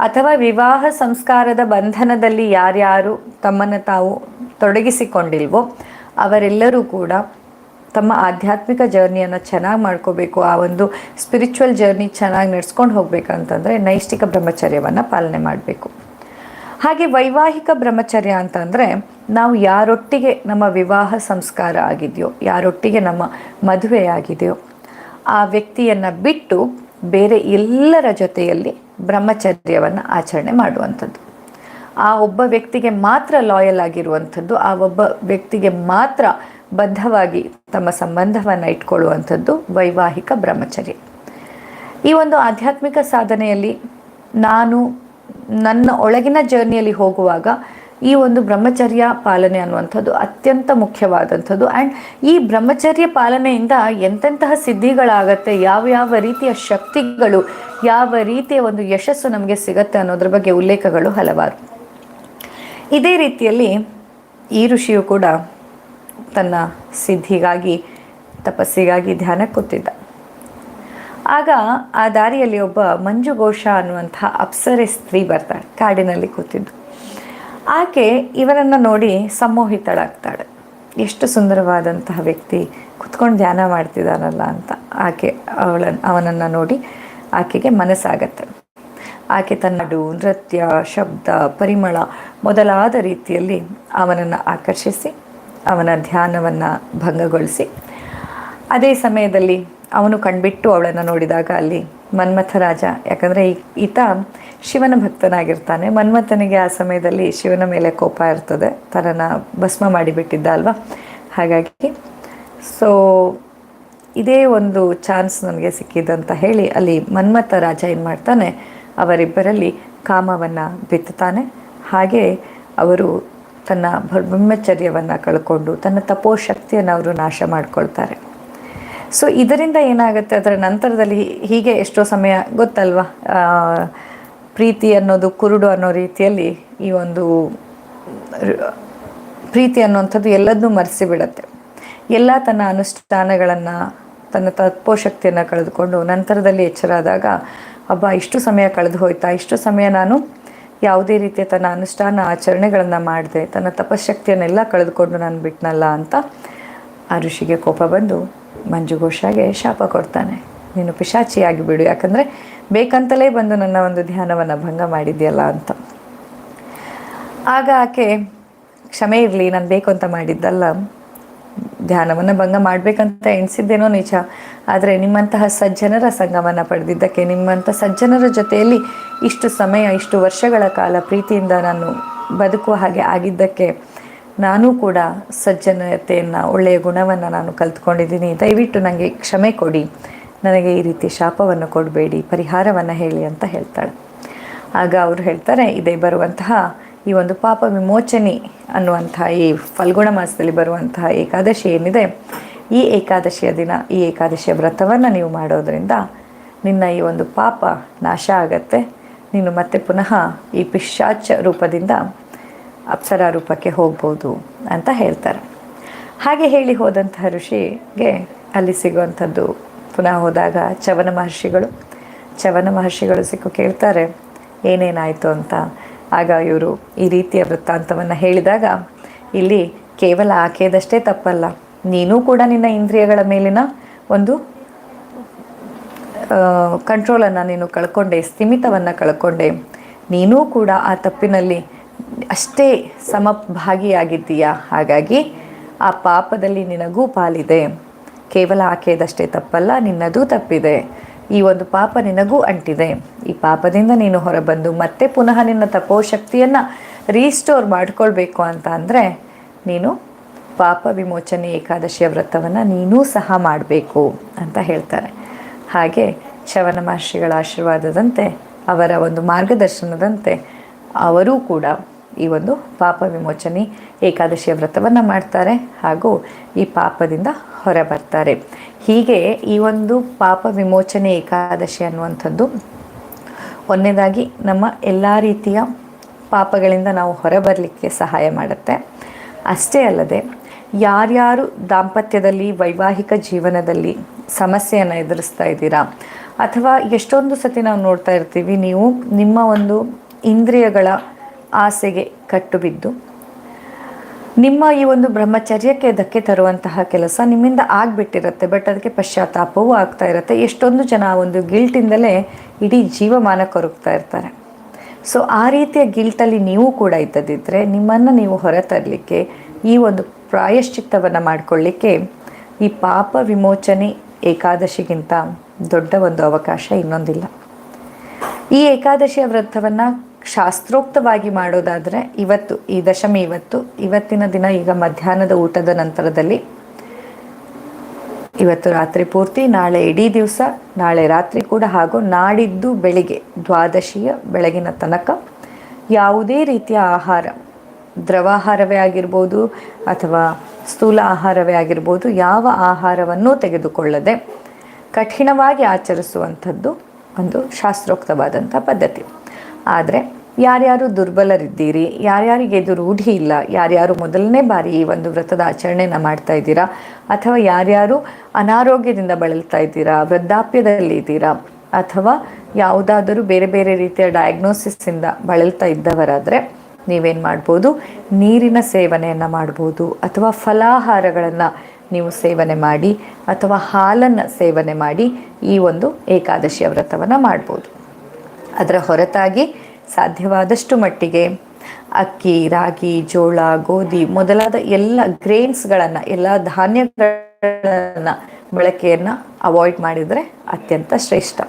ಅಥವಾ ವಿವಾಹ ಸಂಸ್ಕಾರದ ಬಂಧನದಲ್ಲಿ ಯಾರ್ಯಾರು ತಮ್ಮನ್ನು ತಾವು ತೊಡಗಿಸಿಕೊಂಡಿಲ್ವೋ, ಅವರೆಲ್ಲರೂ ಕೂಡ ತಮ್ಮ ಆಧ್ಯಾತ್ಮಿಕ ಜರ್ನಿಯನ್ನು ಚೆನ್ನಾಗಿ ಮಾಡ್ಕೋಬೇಕು, ಆ ಒಂದು ಸ್ಪಿರಿಚುವಲ್ ಜರ್ನಿ ಚೆನ್ನಾಗಿ ನಡೆಸ್ಕೊಂಡು ಹೋಗ್ಬೇಕಂತಂದರೆ ನೈಷ್ಠಿಕ ಬ್ರಹ್ಮಚರ್ಯವನ್ನು ಪಾಲನೆ ಮಾಡಬೇಕು. ಹಾಗೆ ವೈವಾಹಿಕ ಬ್ರಹ್ಮಚರ್ಯ ಅಂತ ಅಂದರೆ ನಾವು ಯಾರೊಟ್ಟಿಗೆ ನಮ್ಮ ವಿವಾಹ ಸಂಸ್ಕಾರ ಆಗಿದೆಯೋ, ಯಾರೊಟ್ಟಿಗೆ ನಮ್ಮ ಮದುವೆ ಆಗಿದೆಯೋ, ಆ ವ್ಯಕ್ತಿಯನ್ನು ಬಿಟ್ಟು ಬೇರೆ ಎಲ್ಲರ ಜೊತೆಯಲ್ಲಿ ಬ್ರಹ್ಮಚರ್ಯವನ್ನು ಆಚರಣೆ ಮಾಡುವಂಥದ್ದು. ಆ ಒಬ್ಬ ವ್ಯಕ್ತಿಗೆ ಮಾತ್ರ ಲಾಯಲ್ ಆಗಿರುವಂಥದ್ದು, ಆ ಒಬ್ಬ ವ್ಯಕ್ತಿಗೆ ಮಾತ್ರ ಬದ್ಧವಾಗಿ ತಮ್ಮ ಸಂಬಂಧವನ್ನು ಇಟ್ಕೊಳ್ಳುವಂಥದ್ದು ವೈವಾಹಿಕ ಬ್ರಹ್ಮಚರ್ಯ. ಈ ಒಂದು ಆಧ್ಯಾತ್ಮಿಕ ಸಾಧನೆಯಲ್ಲಿ ನಾನು ನನ್ನ ಒಳಗಿನ ಜರ್ನಿಯಲ್ಲಿ ಹೋಗುವಾಗ ಈ ಒಂದು ಬ್ರಹ್ಮಚರ್ಯ ಪಾಲನೆ ಅನ್ನುವಂಥದ್ದು ಅತ್ಯಂತ ಮುಖ್ಯವಾದಂಥದ್ದು. ಆ್ಯಂಡ್ ಈ ಬ್ರಹ್ಮಚರ್ಯ ಪಾಲನೆಯಿಂದ ಎಂತೆಂತಹ ಸಿದ್ಧಿಗಳಾಗತ್ತೆ, ಯಾವ ಯಾವ ರೀತಿಯ ಶಕ್ತಿಗಳು, ಯಾವ ರೀತಿಯ ಒಂದು ಯಶಸ್ಸು ನಮಗೆ ಸಿಗತ್ತೆ ಅನ್ನೋದ್ರ ಬಗ್ಗೆ ಉಲ್ಲೇಖಗಳು ಹಲವಾರು. ಇದೇ ರೀತಿಯಲ್ಲಿ ಈ ಋಷಿಯು ಕೂಡ ತನ್ನ ಸಿದ್ಧಿಗಾಗಿ, ತಪಸ್ಸಿಗಾಗಿ ಧ್ಯಾನಕ್ಕೆ ಕೂತಿದ್ದ ಆಗ ಆ ದಾರಿಯಲ್ಲಿ ಒಬ್ಬ ಮಂಜುಘೋಷ ಅನ್ನುವಂಥ ಅಪ್ಸರೆ ಸ್ತ್ರೀ ಬರ್ತಾಳೆ, ಕಾಡಿನಲ್ಲಿ ಕೂತಿದ್ದು. ಆಕೆ ಇವರನ್ನು ನೋಡಿ ಸಮ್ಮೋಹಿತಳಾಗ್ತಾಳೆ. ಎಷ್ಟು ಸುಂದರವಾದಂತಹ ವ್ಯಕ್ತಿ, ಕುತ್ಕೊಂಡು ಧ್ಯಾನ ಮಾಡ್ತಿದ್ದಾನಲ್ಲ ಅಂತ ಆಕೆ ಅವಳನ್ನು ಅವನನ್ನು ನೋಡಿ ಆಕೆಗೆ ಮನಸ್ಸಾಗತ್ತೆ. ಆಕೆ ತನ್ನ ನಡು ನೃತ್ಯ, ಶಬ್ದ, ಪರಿಮಳ ಮೊದಲಾದ ರೀತಿಯಲ್ಲಿ ಅವನನ್ನು ಆಕರ್ಷಿಸಿ, ಅವನ ಧ್ಯಾನವನ್ನು ಭಂಗಗೊಳಿಸಿ ಅದೇ ಸಮಯದಲ್ಲಿ ಅವನು ಕಣ್ಬಿಟ್ಟು ಅವಳನ್ನು ನೋಡಿದಾಗ ಅಲ್ಲಿ ಮನ್ಮಥ ರಾಜ, ಯಾಕಂದರೆ ಈತ ಶಿವನ ಭಕ್ತನಾಗಿರ್ತಾನೆ. ಮನ್ಮಥನಿಗೆ ಆ ಸಮಯದಲ್ಲಿ ಶಿವನ ಮೇಲೆ ಕೋಪ ಇರ್ತದೆ. ತನ್ನನ್ನು ಭಸ್ಮ ಮಾಡಿಬಿಟ್ಟಿದ್ದ ಅಲ್ವಾ? ಹಾಗಾಗಿ ಸೊ ಇದೇ ಒಂದು ಚಾನ್ಸ್ ನನಗೆ ಸಿಕ್ಕಿದಂತ ಹೇಳಿ ಅಲ್ಲಿ ಮನ್ಮಥ ರಾಜ ಏನು ಮಾಡ್ತಾನೆ? ಅವರಿಬ್ಬರಲ್ಲಿ ಕಾಮವನ್ನು ಬಿತ್ತುತ್ತಾನೆ. ಹಾಗೆ ಅವರು ತನ್ನ ಬ್ರಹ್ಮಚರ್ಯವನ್ನು ಕಳ್ಕೊಂಡು ತನ್ನ ತಪೋಶಕ್ತಿಯನ್ನು ಅವರು ನಾಶ ಮಾಡ್ಕೊಳ್ತಾರೆ. ಸೊ ಇದರಿಂದ ಏನಾಗುತ್ತೆ? ಅದರ ನಂತರದಲ್ಲಿ ಹೀಗೆ ಎಷ್ಟೋ ಸಮಯ ಗೊತ್ತಲ್ವಾ? ಪ್ರೀತಿ ಅನ್ನೋದು ಕುರುಡು ಅನ್ನೋ ರೀತಿಯಲ್ಲಿ ಈ ಒಂದು ಪ್ರೀತಿ ಅನ್ನುವಂಥದ್ದು ಎಲ್ಲದನ್ನೂ ಮರೆಸಿ ಬಿಡುತ್ತೆ ಎಲ್ಲ ತನ್ನ ಅನುಷ್ಠಾನಗಳನ್ನು, ತನ್ನ ತತ್ವಶಕ್ತಿಯನ್ನು ಕಳೆದುಕೊಂಡು ನಂತರದಲ್ಲಿ ಎಚ್ಚರಾದಾಗ ಹಬ್ಬ ಇಷ್ಟು ಸಮಯ ಕಳೆದು ಹೋಯ್ತಾ? ಇಷ್ಟು ಸಮಯ ನಾನು ಯಾವುದೇ ರೀತಿಯ ತನ್ನ ಅನುಷ್ಠಾನ ಆಚರಣೆಗಳನ್ನು ಮಾಡಿದೆ, ತನ್ನ ತಪಶಕ್ತಿಯನ್ನೆಲ್ಲ ಕಳೆದುಕೊಂಡು ನಾನು ಬಿಟ್ನಲ್ಲ? ಅಂತ ಆ ಋಷಿಗೆ ಕೋಪ ಬಂದು ಮಂಜುಘೋಷಾಗೆ ಶಾಪ ಕೊಡ್ತಾನೆ. ನೀನು ಪಿಶಾಚಿಯಾಗಿ ಬಿಡು ಯಾಕಂದರೆ ಬೇಕಂತಲೇ ಬಂದು ನನ್ನ ಒಂದು ಧ್ಯಾನವನ್ನು ಭಂಗ ಮಾಡಿದ್ಯಲ್ಲ ಅಂತ. ಆಗ ಆಕೆ, ಕ್ಷಮೆ ಇರಲಿ, ನಾನು ಬೇಕು ಅಂತ ಮಾಡಿದ್ದಲ್ಲ. ಧ್ಯಾನವನ್ನು ಭಂಗ ಮಾಡಬೇಕಂತ ಎಣಿಸಿದ್ದೇನೋ ನಿಜ. ಆದರೆ ನಿಮ್ಮಂತಹ ಸಜ್ಜನರ ಸಂಗಮನ ಪಡೆದಿದ್ದಕ್ಕೆ, ನಿಮ್ಮಂಥ ಸಜ್ಜನರ ಜೊತೆಯಲ್ಲಿ ಇಷ್ಟು ಸಮಯ, ಇಷ್ಟು ವರ್ಷಗಳ ಕಾಲ ಪ್ರೀತಿಯಿಂದ ನಾನು ಬದುಕುವ ಹಾಗೆ ಆಗಿದ್ದಕ್ಕೆ ನಾನು ಕೂಡ ಸಜ್ಜನತೆಯನ್ನು, ಒಳ್ಳೆಯ ಗುಣವನ್ನು ನಾನು ಕಲ್ತ್ಕೊಂಡಿದ್ದೀನಿ. ದಯವಿಟ್ಟು ನನಗೆ ಕ್ಷಮೆ ಕೊಡಿ. ನನಗೆ ಈ ರೀತಿ ಶಾಪವನ್ನು ಕೊಡಬೇಡಿ, ಪರಿಹಾರವನ್ನು ಹೇಳಿ ಅಂತ ಹೇಳ್ತಾಳೆ. ಆಗ ಅವರು ಹೇಳ್ತಾರೆ, ಇದೇ ಬರುವಂತಹ ಈ ಒಂದು ಪಾಪ ವಿಮೋಚನೆ ಅನ್ನುವಂತಹ ಈ ಫಲ್ಗುಣ ಮಾಸದಲ್ಲಿ ಬರುವಂತಹ ಏಕಾದಶಿ ಏನಿದೆ, ಈ ಏಕಾದಶಿಯ ದಿನ, ಈ ಏಕಾದಶಿಯ ವ್ರತವನ್ನು ನೀವು ಮಾಡೋದರಿಂದ ನಿನ್ನ ಈ ಒಂದು ಪಾಪ ನಾಶ ಆಗತ್ತೆ. ನೀನು ಮತ್ತೆ ಪುನಃ ಈ ಪಿಶಾಚ ರೂಪದಿಂದ ಅಪ್ಸರ ರೂಪಕ್ಕೆ ಹೋಗ್ಬೋದು ಅಂತ ಹೇಳ್ತಾರೆ. ಹಾಗೆ ಹೇಳಿ ಹೋದಂತಹ ಋಷಿಗೆ ಅಲ್ಲಿ ಸಿಗುವಂಥದ್ದು ಪುನಃ ಹೋದಾಗ ಚವನ ಮಹರ್ಷಿಗಳು. ಚವನ ಮಹರ್ಷಿಗಳು ಸಿಕ್ಕು ಕೇಳ್ತಾರೆ, ಏನೇನಾಯಿತು ಅಂತ. ಆಗ ಇವರು ಈ ರೀತಿಯ ವೃತ್ತಾಂತವನ್ನು ಹೇಳಿದಾಗ, ಇಲ್ಲಿ ಕೇವಲ ಆಕೆಯದಷ್ಟೇ ತಪ್ಪಲ್ಲ, ನೀನೂ ಕೂಡ ನಿನ್ನ ಇಂದ್ರಿಯಗಳ ಮೇಲಿನ ಒಂದು ಕಂಟ್ರೋಲನ್ನು ನೀನು ಕಳ್ಕೊಂಡೆ, ಸ್ಥಿಮಿತವನ್ನು ಕಳ್ಕೊಂಡೆ. ನೀನೂ ಕೂಡ ಆ ತಪ್ಪಿನಲ್ಲಿ ಅಷ್ಟೇ ಸಮಭಾಗಿಯಾಗಿದ್ದೀಯಾ? ಹಾಗಾಗಿ ಆ ಪಾಪದಲ್ಲಿ ನಿನಗೂ ಪಾಲಿದೆ. ಕೇವಲ ಆಕೆಯದಷ್ಟೇ ತಪ್ಪಲ್ಲ, ನಿನ್ನದೂ ತಪ್ಪಿದೆ. ಈ ಒಂದು ಪಾಪ ನಿನಗೂ ಅಂಟಿದೆ. ಈ ಪಾಪದಿಂದ ನೀನು ಹೊರಬಂದು ಮತ್ತೆ ಪುನಃ ನಿನ್ನ ತಪೋಶಕ್ತಿಯನ್ನು ರೀಸ್ಟೋರ್ ಮಾಡಿಕೊಳ್ಬೇಕು ಅಂತ ಅಂದರೆ ನೀನು ಪಾಪ ವಿಮೋಚನೆ ಏಕಾದಶಿಯ ವ್ರತವನ್ನು ನೀನೂ ಸಹ ಮಾಡಬೇಕು ಅಂತ ಹೇಳ್ತಾರೆ. ಹಾಗೆ ಶವನ ಮಹರ್ಷಿಗಳ ಆಶೀರ್ವಾದದಂತೆ ಅವರ ಒಂದು ಮಾರ್ಗದರ್ಶನದಂತೆ ಅವರೂ ಕೂಡ ಈ ಒಂದು ಪಾಪ ವಿಮೋಚನೆ ಏಕಾದಶಿಯ ವ್ರತವನ್ನು ಮಾಡ್ತಾರೆ ಹಾಗೂ ಈ ಪಾಪದಿಂದ ಹೊರ ಬರ್ತಾರೆ. ಹೀಗೆ ಈ ಒಂದು ಪಾಪ ವಿಮೋಚನೆ ಏಕಾದಶಿ ಅನ್ನುವಂಥದ್ದು ಒಂದನೇದಾಗಿ ನಮ್ಮ ಎಲ್ಲ ರೀತಿಯ ಪಾಪಗಳಿಂದ ನಾವು ಹೊರಬರಲಿಕ್ಕೆ ಸಹಾಯ ಮಾಡುತ್ತೆ. ಅಷ್ಟೇ ಅಲ್ಲದೆ ಯಾರ್ಯಾರು ದಾಂಪತ್ಯದಲ್ಲಿ, ವೈವಾಹಿಕ ಜೀವನದಲ್ಲಿ ಸಮಸ್ಯೆಯನ್ನು ಎದುರಿಸ್ತಾ ಇದ್ದೀರಾ ಅಥವಾ ಎಷ್ಟೊಂದು ಸತಿ ನಾವು ನೋಡ್ತಾ ಇರ್ತೀವಿ, ನೀವು ನಿಮ್ಮ ಒಂದು ಇಂದ್ರಿಯಗಳ ಆಸೆಗೆ ಕಟ್ಟುಬಿದ್ದು, ನಿಮ್ಮ ಈ ಒಂದು ಬ್ರಹ್ಮಚರ್ಯಕ್ಕೆ ಧಕ್ಕೆ ತರುವಂತಹ ಕೆಲಸ ನಿಮ್ಮಿಂದ ಆಗಿಬಿಟ್ಟಿರುತ್ತೆ ಬಟ್ ಅದಕ್ಕೆ ಪಶ್ಚಾತ್ತಾಪವೂ ಆಗ್ತಾ ಇರುತ್ತೆ. ಎಷ್ಟೊಂದು ಜನ ಒಂದು ಗಿಲ್ಟಿಂದಲೇ ಇಡೀ ಜೀವಮಾನ ಕೊರಗ್ತಾ ಇರ್ತಾರೆ. ಸೊ ಆ ರೀತಿಯ ಗಿಲ್ಟಲ್ಲಿ ನೀವು ಕೂಡ ಇದ್ದದಿದ್ದರೆ ನಿಮ್ಮನ್ನು ನೀವು ಹೊರತರಲಿಕ್ಕೆ, ಈ ಒಂದು ಪ್ರಾಯಶ್ಚಿತ್ತವನ್ನು ಮಾಡಿಕೊಳ್ಳಿಕ್ಕೆ ಈ ಪಾಪ ವಿಮೋಚನೆ ಏಕಾದಶಿಗಿಂತ ದೊಡ್ಡ ಒಂದು ಅವಕಾಶ ಇನ್ನೊಂದಿಲ್ಲ. ಈ ಏಕಾದಶಿಯ ವ್ರತವನ್ನು ಶಾಸ್ತ್ರೋಕ್ತವಾಗಿ ಮಾಡೋದಾದರೆ ಇವತ್ತು, ಈ ದಶಮಿ ಇವತ್ತು, ಇವತ್ತಿನ ದಿನ ಈಗ ಮಧ್ಯಾಹ್ನದ ಊಟದ ನಂತರದಲ್ಲಿ ಇವತ್ತು ರಾತ್ರಿ ಪೂರ್ತಿ, ನಾಳೆ ಇಡೀ ದಿವಸ, ನಾಳೆ ರಾತ್ರಿ ಕೂಡ ಹಾಗೂ ನಾಡಿದ್ದು ಬೆಳಿಗ್ಗೆ, ದ್ವಾದಶಿಯ ಬೆಳಗಿನ ತನಕ ಯಾವುದೇ ರೀತಿಯ ಆಹಾರ, ದ್ರವಾಹಾರವೇ ಆಗಿರ್ಬೋದು ಅಥವಾ ಸ್ಥೂಲ ಆಹಾರವೇ ಆಗಿರ್ಬೋದು, ಯಾವ ಆಹಾರವನ್ನು ತೆಗೆದುಕೊಳ್ಳದೆ ಕಠಿಣವಾಗಿ ಆಚರಿಸುವಂಥದ್ದು ಒಂದು ಶಾಸ್ತ್ರೋಕ್ತವಾದಂಥ ಪದ್ಧತಿ. ಆದರೆ ಯಾರ್ಯಾರು ದುರ್ಬಲರಿದ್ದೀರಿ, ಯಾರ್ಯಾರಿಗೆ ಇದು ರೂಢಿ ಇಲ್ಲ, ಯಾರ್ಯಾರು ಮೊದಲನೇ ಬಾರಿ ಈ ಒಂದು ವ್ರತದ ಆಚರಣೆಯನ್ನು ಮಾಡ್ತಾ ಇದ್ದೀರಾ, ಅಥವಾ ಯಾರ್ಯಾರು ಅನಾರೋಗ್ಯದಿಂದ ಬಳಲ್ತಾ ಇದ್ದೀರಾ, ವೃದ್ಧಾಪ್ಯದಲ್ಲಿ ಇದ್ದೀರಾ, ಅಥವಾ ಯಾವುದಾದರೂ ಬೇರೆ ಬೇರೆ ರೀತಿಯ ಡಯಾಗ್ನೋಸಿಸ್ಸಿಂದ ಬಳಲ್ತಾ ಇದ್ದವರಾದರೆ ನೀವೇನು ಮಾಡ್ಬೋದು? ನೀರಿನ ಸೇವನೆಯನ್ನು ಮಾಡ್ಬೋದು, ಅಥವಾ ಫಲಾಹಾರಗಳನ್ನು ನೀವು ಸೇವನೆ ಮಾಡಿ, ಅಥವಾ ಹಾಲನ್ನು ಸೇವನೆ ಮಾಡಿ ಈ ಒಂದು ಏಕಾದಶಿಯ ವ್ರತವನ್ನು ಮಾಡ್ಬೋದು. ಅದರ ಹೊರತಾಗಿ ಸಾಧ್ಯವಾದಷ್ಟು ಮಟ್ಟಿಗೆ ಅಕ್ಕಿ, ರಾಗಿ, ಜೋಳ, ಗೋಧಿ ಮೊದಲಾದ ಎಲ್ಲ ಗ್ರೇನ್ಸ್ಗಳನ್ನು ಎಲ್ಲ ಧಾನ್ಯಗಳನ್ನು ಬಳಕೆಯನ್ನು ಅವಾಯ್ಡ್ ಮಾಡಿದರೆ ಅತ್ಯಂತ ಶ್ರೇಷ್ಠ.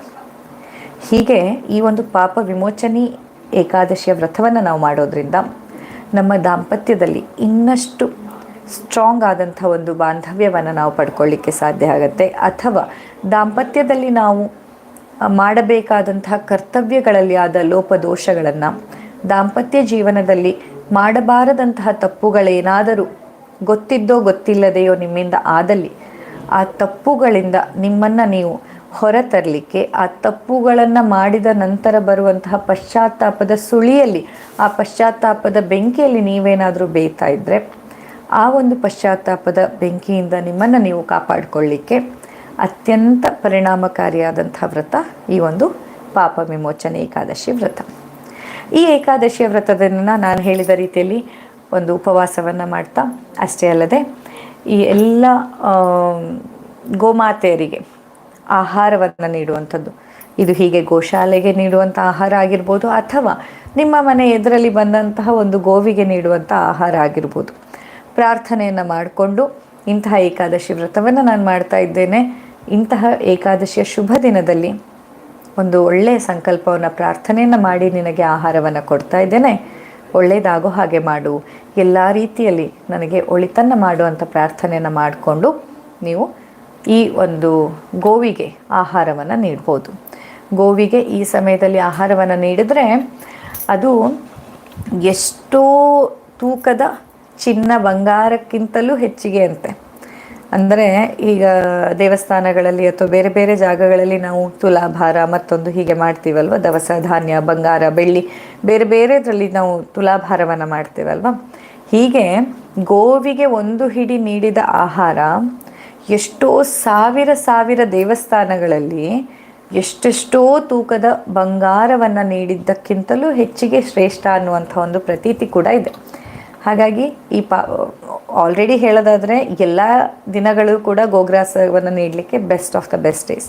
ಹೀಗೆ ಈ ಒಂದು ಪಾಪ ವಿಮೋಚನೆ ಏಕಾದಶಿಯ ವ್ರತವನ್ನು ನಾವು ಮಾಡೋದ್ರಿಂದ ನಮ್ಮ ದಾಂಪತ್ಯದಲ್ಲಿ ಇನ್ನಷ್ಟು ಸ್ಟ್ರಾಂಗ್ ಆದಂಥ ಒಂದು ಬಾಂಧವ್ಯವನ್ನು ನಾವು ಪಡ್ಕೊಳ್ಳಿಕ್ಕೆ ಸಾಧ್ಯ ಆಗುತ್ತೆ. ಅಥವಾ ದಾಂಪತ್ಯದಲ್ಲಿ ನಾವು ಮಾಡಬೇಕಾದಂತಹ ಕರ್ತವ್ಯಗಳಲ್ಲಿ ಆದ ಲೋಪದೋಷಗಳನ್ನು ದಾಂಪತ್ಯ ಜೀವನದಲ್ಲಿ ಮಾಡಬಾರದಂತಹ ತಪ್ಪುಗಳೇನಾದರೂ ಗೊತ್ತಿದ್ದೋ ಗೊತ್ತಿಲ್ಲದೆಯೋ ನಿಮ್ಮಿಂದ ಆದಲ್ಲಿ ಆ ತಪ್ಪುಗಳಿಂದ ನಿಮ್ಮನ್ನು ನೀವು ಹೊರತರಲಿಕ್ಕೆ ಆ ತಪ್ಪುಗಳನ್ನು ಮಾಡಿದ ನಂತರ ಬರುವಂತಹ ಪಶ್ಚಾತ್ತಾಪದ ಸುಳಿಯಲ್ಲಿ, ಆ ಪಶ್ಚಾತ್ತಾಪದ ಬೆಂಕಿಯಲ್ಲಿ ನೀವೇನಾದರೂ ಬೇಯ್ತಾ ಇದ್ದರೆ ಆ ಒಂದು ಪಶ್ಚಾತ್ತಾಪದ ಬೆಂಕಿಯಿಂದ ನಿಮ್ಮನ್ನು ನೀವು ಕಾಪಾಡಿಕೊಳ್ಳಿಕ್ಕೆ ಅತ್ಯಂತ ಪರಿಣಾಮಕಾರಿಯಾದಂಥ ವ್ರತ ಈ ಒಂದು ಪಾಪ ವಿಮೋಚನೆ ಏಕಾದಶಿ ವ್ರತ. ಈ ಏಕಾದಶಿಯ ವ್ರತದನ್ನು ನಾನು ಹೇಳಿದ ರೀತಿಯಲ್ಲಿ ಒಂದು ಉಪವಾಸವನ್ನು ಮಾಡ್ತಾ, ಅಷ್ಟೇ ಅಲ್ಲದೆ ಈ ಎಲ್ಲ ಗೋಮಾತೆಯರಿಗೆ ಆಹಾರವನ್ನು ನೀಡುವಂಥದ್ದು. ಇದು ಹೀಗೆ ಗೋಶಾಲೆಗೆ ನೀಡುವಂಥ ಆಹಾರ ಆಗಿರ್ಬೋದು ಅಥವಾ ನಿಮ್ಮ ಮನೆ ಎದುರಲ್ಲಿ ಬಂದಂತಹ ಒಂದು ಗೋವಿಗೆ ನೀಡುವಂಥ ಆಹಾರ ಆಗಿರ್ಬೋದು. ಪ್ರಾರ್ಥನೆಯನ್ನು ಮಾಡಿಕೊಂಡು ಇಂತಹ ಏಕಾದಶಿ ವ್ರತವನ್ನು ನಾನು ಮಾಡ್ತಾ ಇದ್ದೇನೆ. ಇಂತಹ ಏಕಾದಶಿಯ ಶುಭ ದಿನದಲ್ಲಿ ಒಂದು ಒಳ್ಳೆಯ ಸಂಕಲ್ಪವನ್ನು, ಪ್ರಾರ್ಥನೆಯನ್ನು ಮಾಡಿ ನಿನಗೆ ಆಹಾರವನ್ನು ಕೊಡ್ತಾ ಇದ್ದೇನೆ. ಒಳ್ಳೆಯದಾಗೋ ಹಾಗೆ ಮಾಡು. ಎಲ್ಲ ರೀತಿಯಲ್ಲಿ ನನಗೆ ಒಳಿತನ್ನು ಮಾಡುವಂಥ ಪ್ರಾರ್ಥನೆಯನ್ನು ಮಾಡಿಕೊಂಡು ನೀವು ಈ ಒಂದು ಗೋವಿಗೆ ಆಹಾರವನ್ನು ನೀಡ್ಬೋದು. ಗೋವಿಗೆ ಈ ಸಮಯದಲ್ಲಿ ಆಹಾರವನ್ನು ನೀಡಿದರೆ ಅದು ಎಷ್ಟೋ ತೂಕದ ಚಿನ್ನ ಬಂಗಾರಕ್ಕಿಂತಲೂ ಹೆಚ್ಚಿಗೆ ಅಂತೆ ಅಂದರೆ ಈಗ ದೇವಸ್ಥಾನಗಳಲ್ಲಿ ಅಥವಾ ಬೇರೆ ಬೇರೆ ಜಾಗಗಳಲ್ಲಿ ನಾವು ತುಲಾಭಾರ ಮತ್ತೊಂದು ಹೀಗೆ ಮಾಡ್ತೀವಲ್ವ? ದವಸ, ಧಾನ್ಯ, ಬಂಗಾರ, ಬೆಳ್ಳಿ, ಬೇರೆ ಬೇರೆದರಲ್ಲಿ ನಾವು ತುಲಾಭಾರವನ್ನು ಮಾಡ್ತೀವಲ್ವ? ಹೀಗೆ ಗೋವಿಗೆ ಒಂದು ಹಿಡಿ ನೀಡಿದ ಆಹಾರ ಎಷ್ಟೋ ಸಾವಿರ ಸಾವಿರ ದೇವಸ್ಥಾನಗಳಲ್ಲಿ ಎಷ್ಟೆಷ್ಟೋ ತೂಕದ ಬಂಗಾರವನ್ನು ನೀಡಿದ್ದಕ್ಕಿಂತಲೂ ಹೆಚ್ಚಿಗೆ ಶ್ರೇಷ್ಠ ಅನ್ನುವಂಥ ಒಂದು ಪ್ರತೀತಿ ಕೂಡ ಇದೆ. ಹಾಗಾಗಿ ಈ ಪಾ ಆಲ್ರೆಡಿ ಹೇಳೋದಾದರೆ ಎಲ್ಲ ದಿನಗಳು ಕೂಡ ಗೋಗ್ರಾಸವನ್ನು ನೀಡಲಿಕ್ಕೆ best of the best days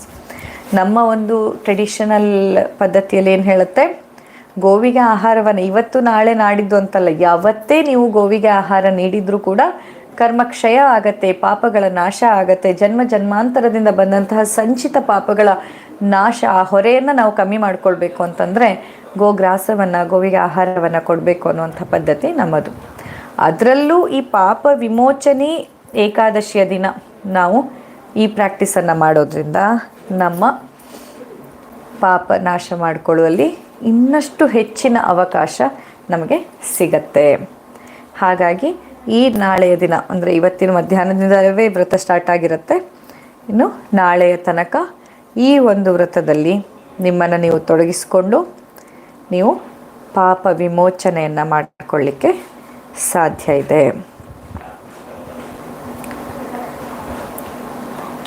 ನಮ್ಮ ಒಂದು ಟ್ರೆಡಿಷನಲ್ ಪದ್ಧತಿಯಲ್ಲಿ ಏನು ಹೇಳುತ್ತೆ? ಗೋವಿಗೆ ಆಹಾರವನ್ನು ಇವತ್ತು ನಾಳೆ ನಾಡಿದ್ದು ಅಂತಲ್ಲ, ಯಾವತ್ತೇ ನೀವು ಗೋವಿಗೆ ಆಹಾರ ನೀಡಿದರೂ ಕೂಡ ಕರ್ಮಕ್ಷಯ ಆಗತ್ತೆ, ಪಾಪಗಳ ನಾಶ ಆಗತ್ತೆ, ಜನ್ಮ ಜನ್ಮಾಂತರದಿಂದ ಬಂದಂತಹ ಸಂಚಿತ ಪಾಪಗಳ ನಾಶ, ಆ ಹೊರೆಯನ್ನು ನಾವು ಕಮ್ಮಿ ಮಾಡಿಕೊಳ್ಬೇಕು ಅಂತಂದರೆ ಗೋಗ್ರಾಸವನ್ನು, ಗೋವಿಗೆ ಆಹಾರವನ್ನು ಕೊಡಬೇಕು ಅನ್ನುವಂಥ ಪದ್ಧತಿ ನಮ್ಮದು. ಅದರಲ್ಲೂ ಈ ಪಾಪ ವಿಮೋಚನೆ ಏಕಾದಶಿಯ ದಿನ ನಾವು ಈ ಪ್ರಾಕ್ಟೀಸನ್ನು ಮಾಡೋದ್ರಿಂದ ನಮ್ಮ ಪಾಪ ನಾಶ ಮಾಡಿಕೊಳ್ಳುವಲ್ಲಿ ಇನ್ನಷ್ಟು ಹೆಚ್ಚಿನ ಅವಕಾಶ ನಮಗೆ ಸಿಗತ್ತೆ. ಹಾಗಾಗಿ ಈ ನಾಳೆಯ ದಿನ, ಅಂದರೆ ಇವತ್ತಿನ ಮಧ್ಯಾಹ್ನದಿಂದಲೇ ವ್ರತ ಸ್ಟಾರ್ಟ್ ಆಗಿರುತ್ತೆ. ಇನ್ನು ನಾಳೆಯ ತನಕ ಈ ಒಂದು ವ್ರತದಲ್ಲಿ ನಿಮ್ಮನ್ನು ನೀವು ತೊಡಗಿಸಿಕೊಂಡು ನೀವು ಪಾಪ ವಿಮೋಚನೆಯನ್ನು ಮಾಡಿಕೊಳ್ಳಿಕ್ಕೆ ಸಾಧ್ಯ ಇದೆ.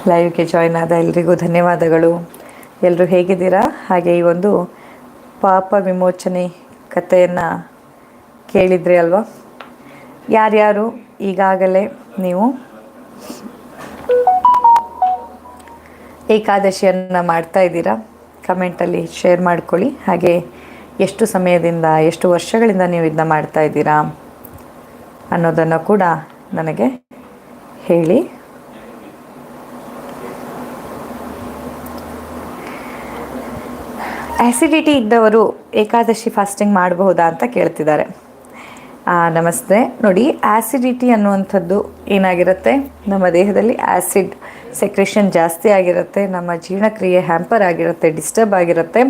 ಲೈವ್ಗೆ ಜಾಯ್ನ್ ಆದ ಎಲ್ರಿಗೂ ಧನ್ಯವಾದಗಳು. ಎಲ್ಲರೂ ಹೇಗಿದ್ದೀರಾ? ಹಾಗೆ ಈ ಒಂದು ಪಾಪ ವಿಮೋಚನೆ ಕಥೆಯನ್ನು ಕೇಳಿದ್ರಿ ಅಲ್ವಾ? ಯಾರ್ಯಾರು ಈಗಾಗಲೇ ನೀವು ಏಕಾದಶಿಯನ್ನು ಮಾಡ್ತಾ ಇದ್ದೀರಾ? ಕಮೆಂಟಲ್ಲಿ ಶೇರ್ ಮಾಡ್ಕೊಳ್ಳಿ. ಹಾಗೆ ಎಷ್ಟು ಸಮಯದಿಂದ, ಎಷ್ಟು ವರ್ಷಗಳಿಂದ ನೀವು ಇದನ್ನ ಮಾಡ್ತಾ ಇದ್ದೀರಾ? ಅನ್ನೋದನ್ನು ಕೂಡ ನನಗೆ ಹೇಳಿ. ಆ್ಯಸಿಡಿಟಿ ಇದ್ದವರು ಏಕಾದಶಿ ಫಾಸ್ಟಿಂಗ್ ಮಾಡಬಹುದಾ ಅಂತ ಕೇಳ್ತಿದ್ದಾರೆ. ನಮಸ್ತೆ. ನೋಡಿ ಆ್ಯಸಿಡಿಟಿ ಅನ್ನುವಂಥದ್ದು ಏನಾಗಿರುತ್ತೆ? ನಮ್ಮ ದೇಹದಲ್ಲಿ ಆ್ಯಸಿಡ್ ಸೆಕ್ರೇಷನ್ ಜಾಸ್ತಿ ಆಗಿರುತ್ತೆ, ನಮ್ಮ ಜೀರ್ಣಕ್ರಿಯೆ ಹ್ಯಾಂಪರ್ ಆಗಿರುತ್ತೆ ಡಿಸ್ಟರ್ಬ್ ಆಗಿರುತ್ತೆ.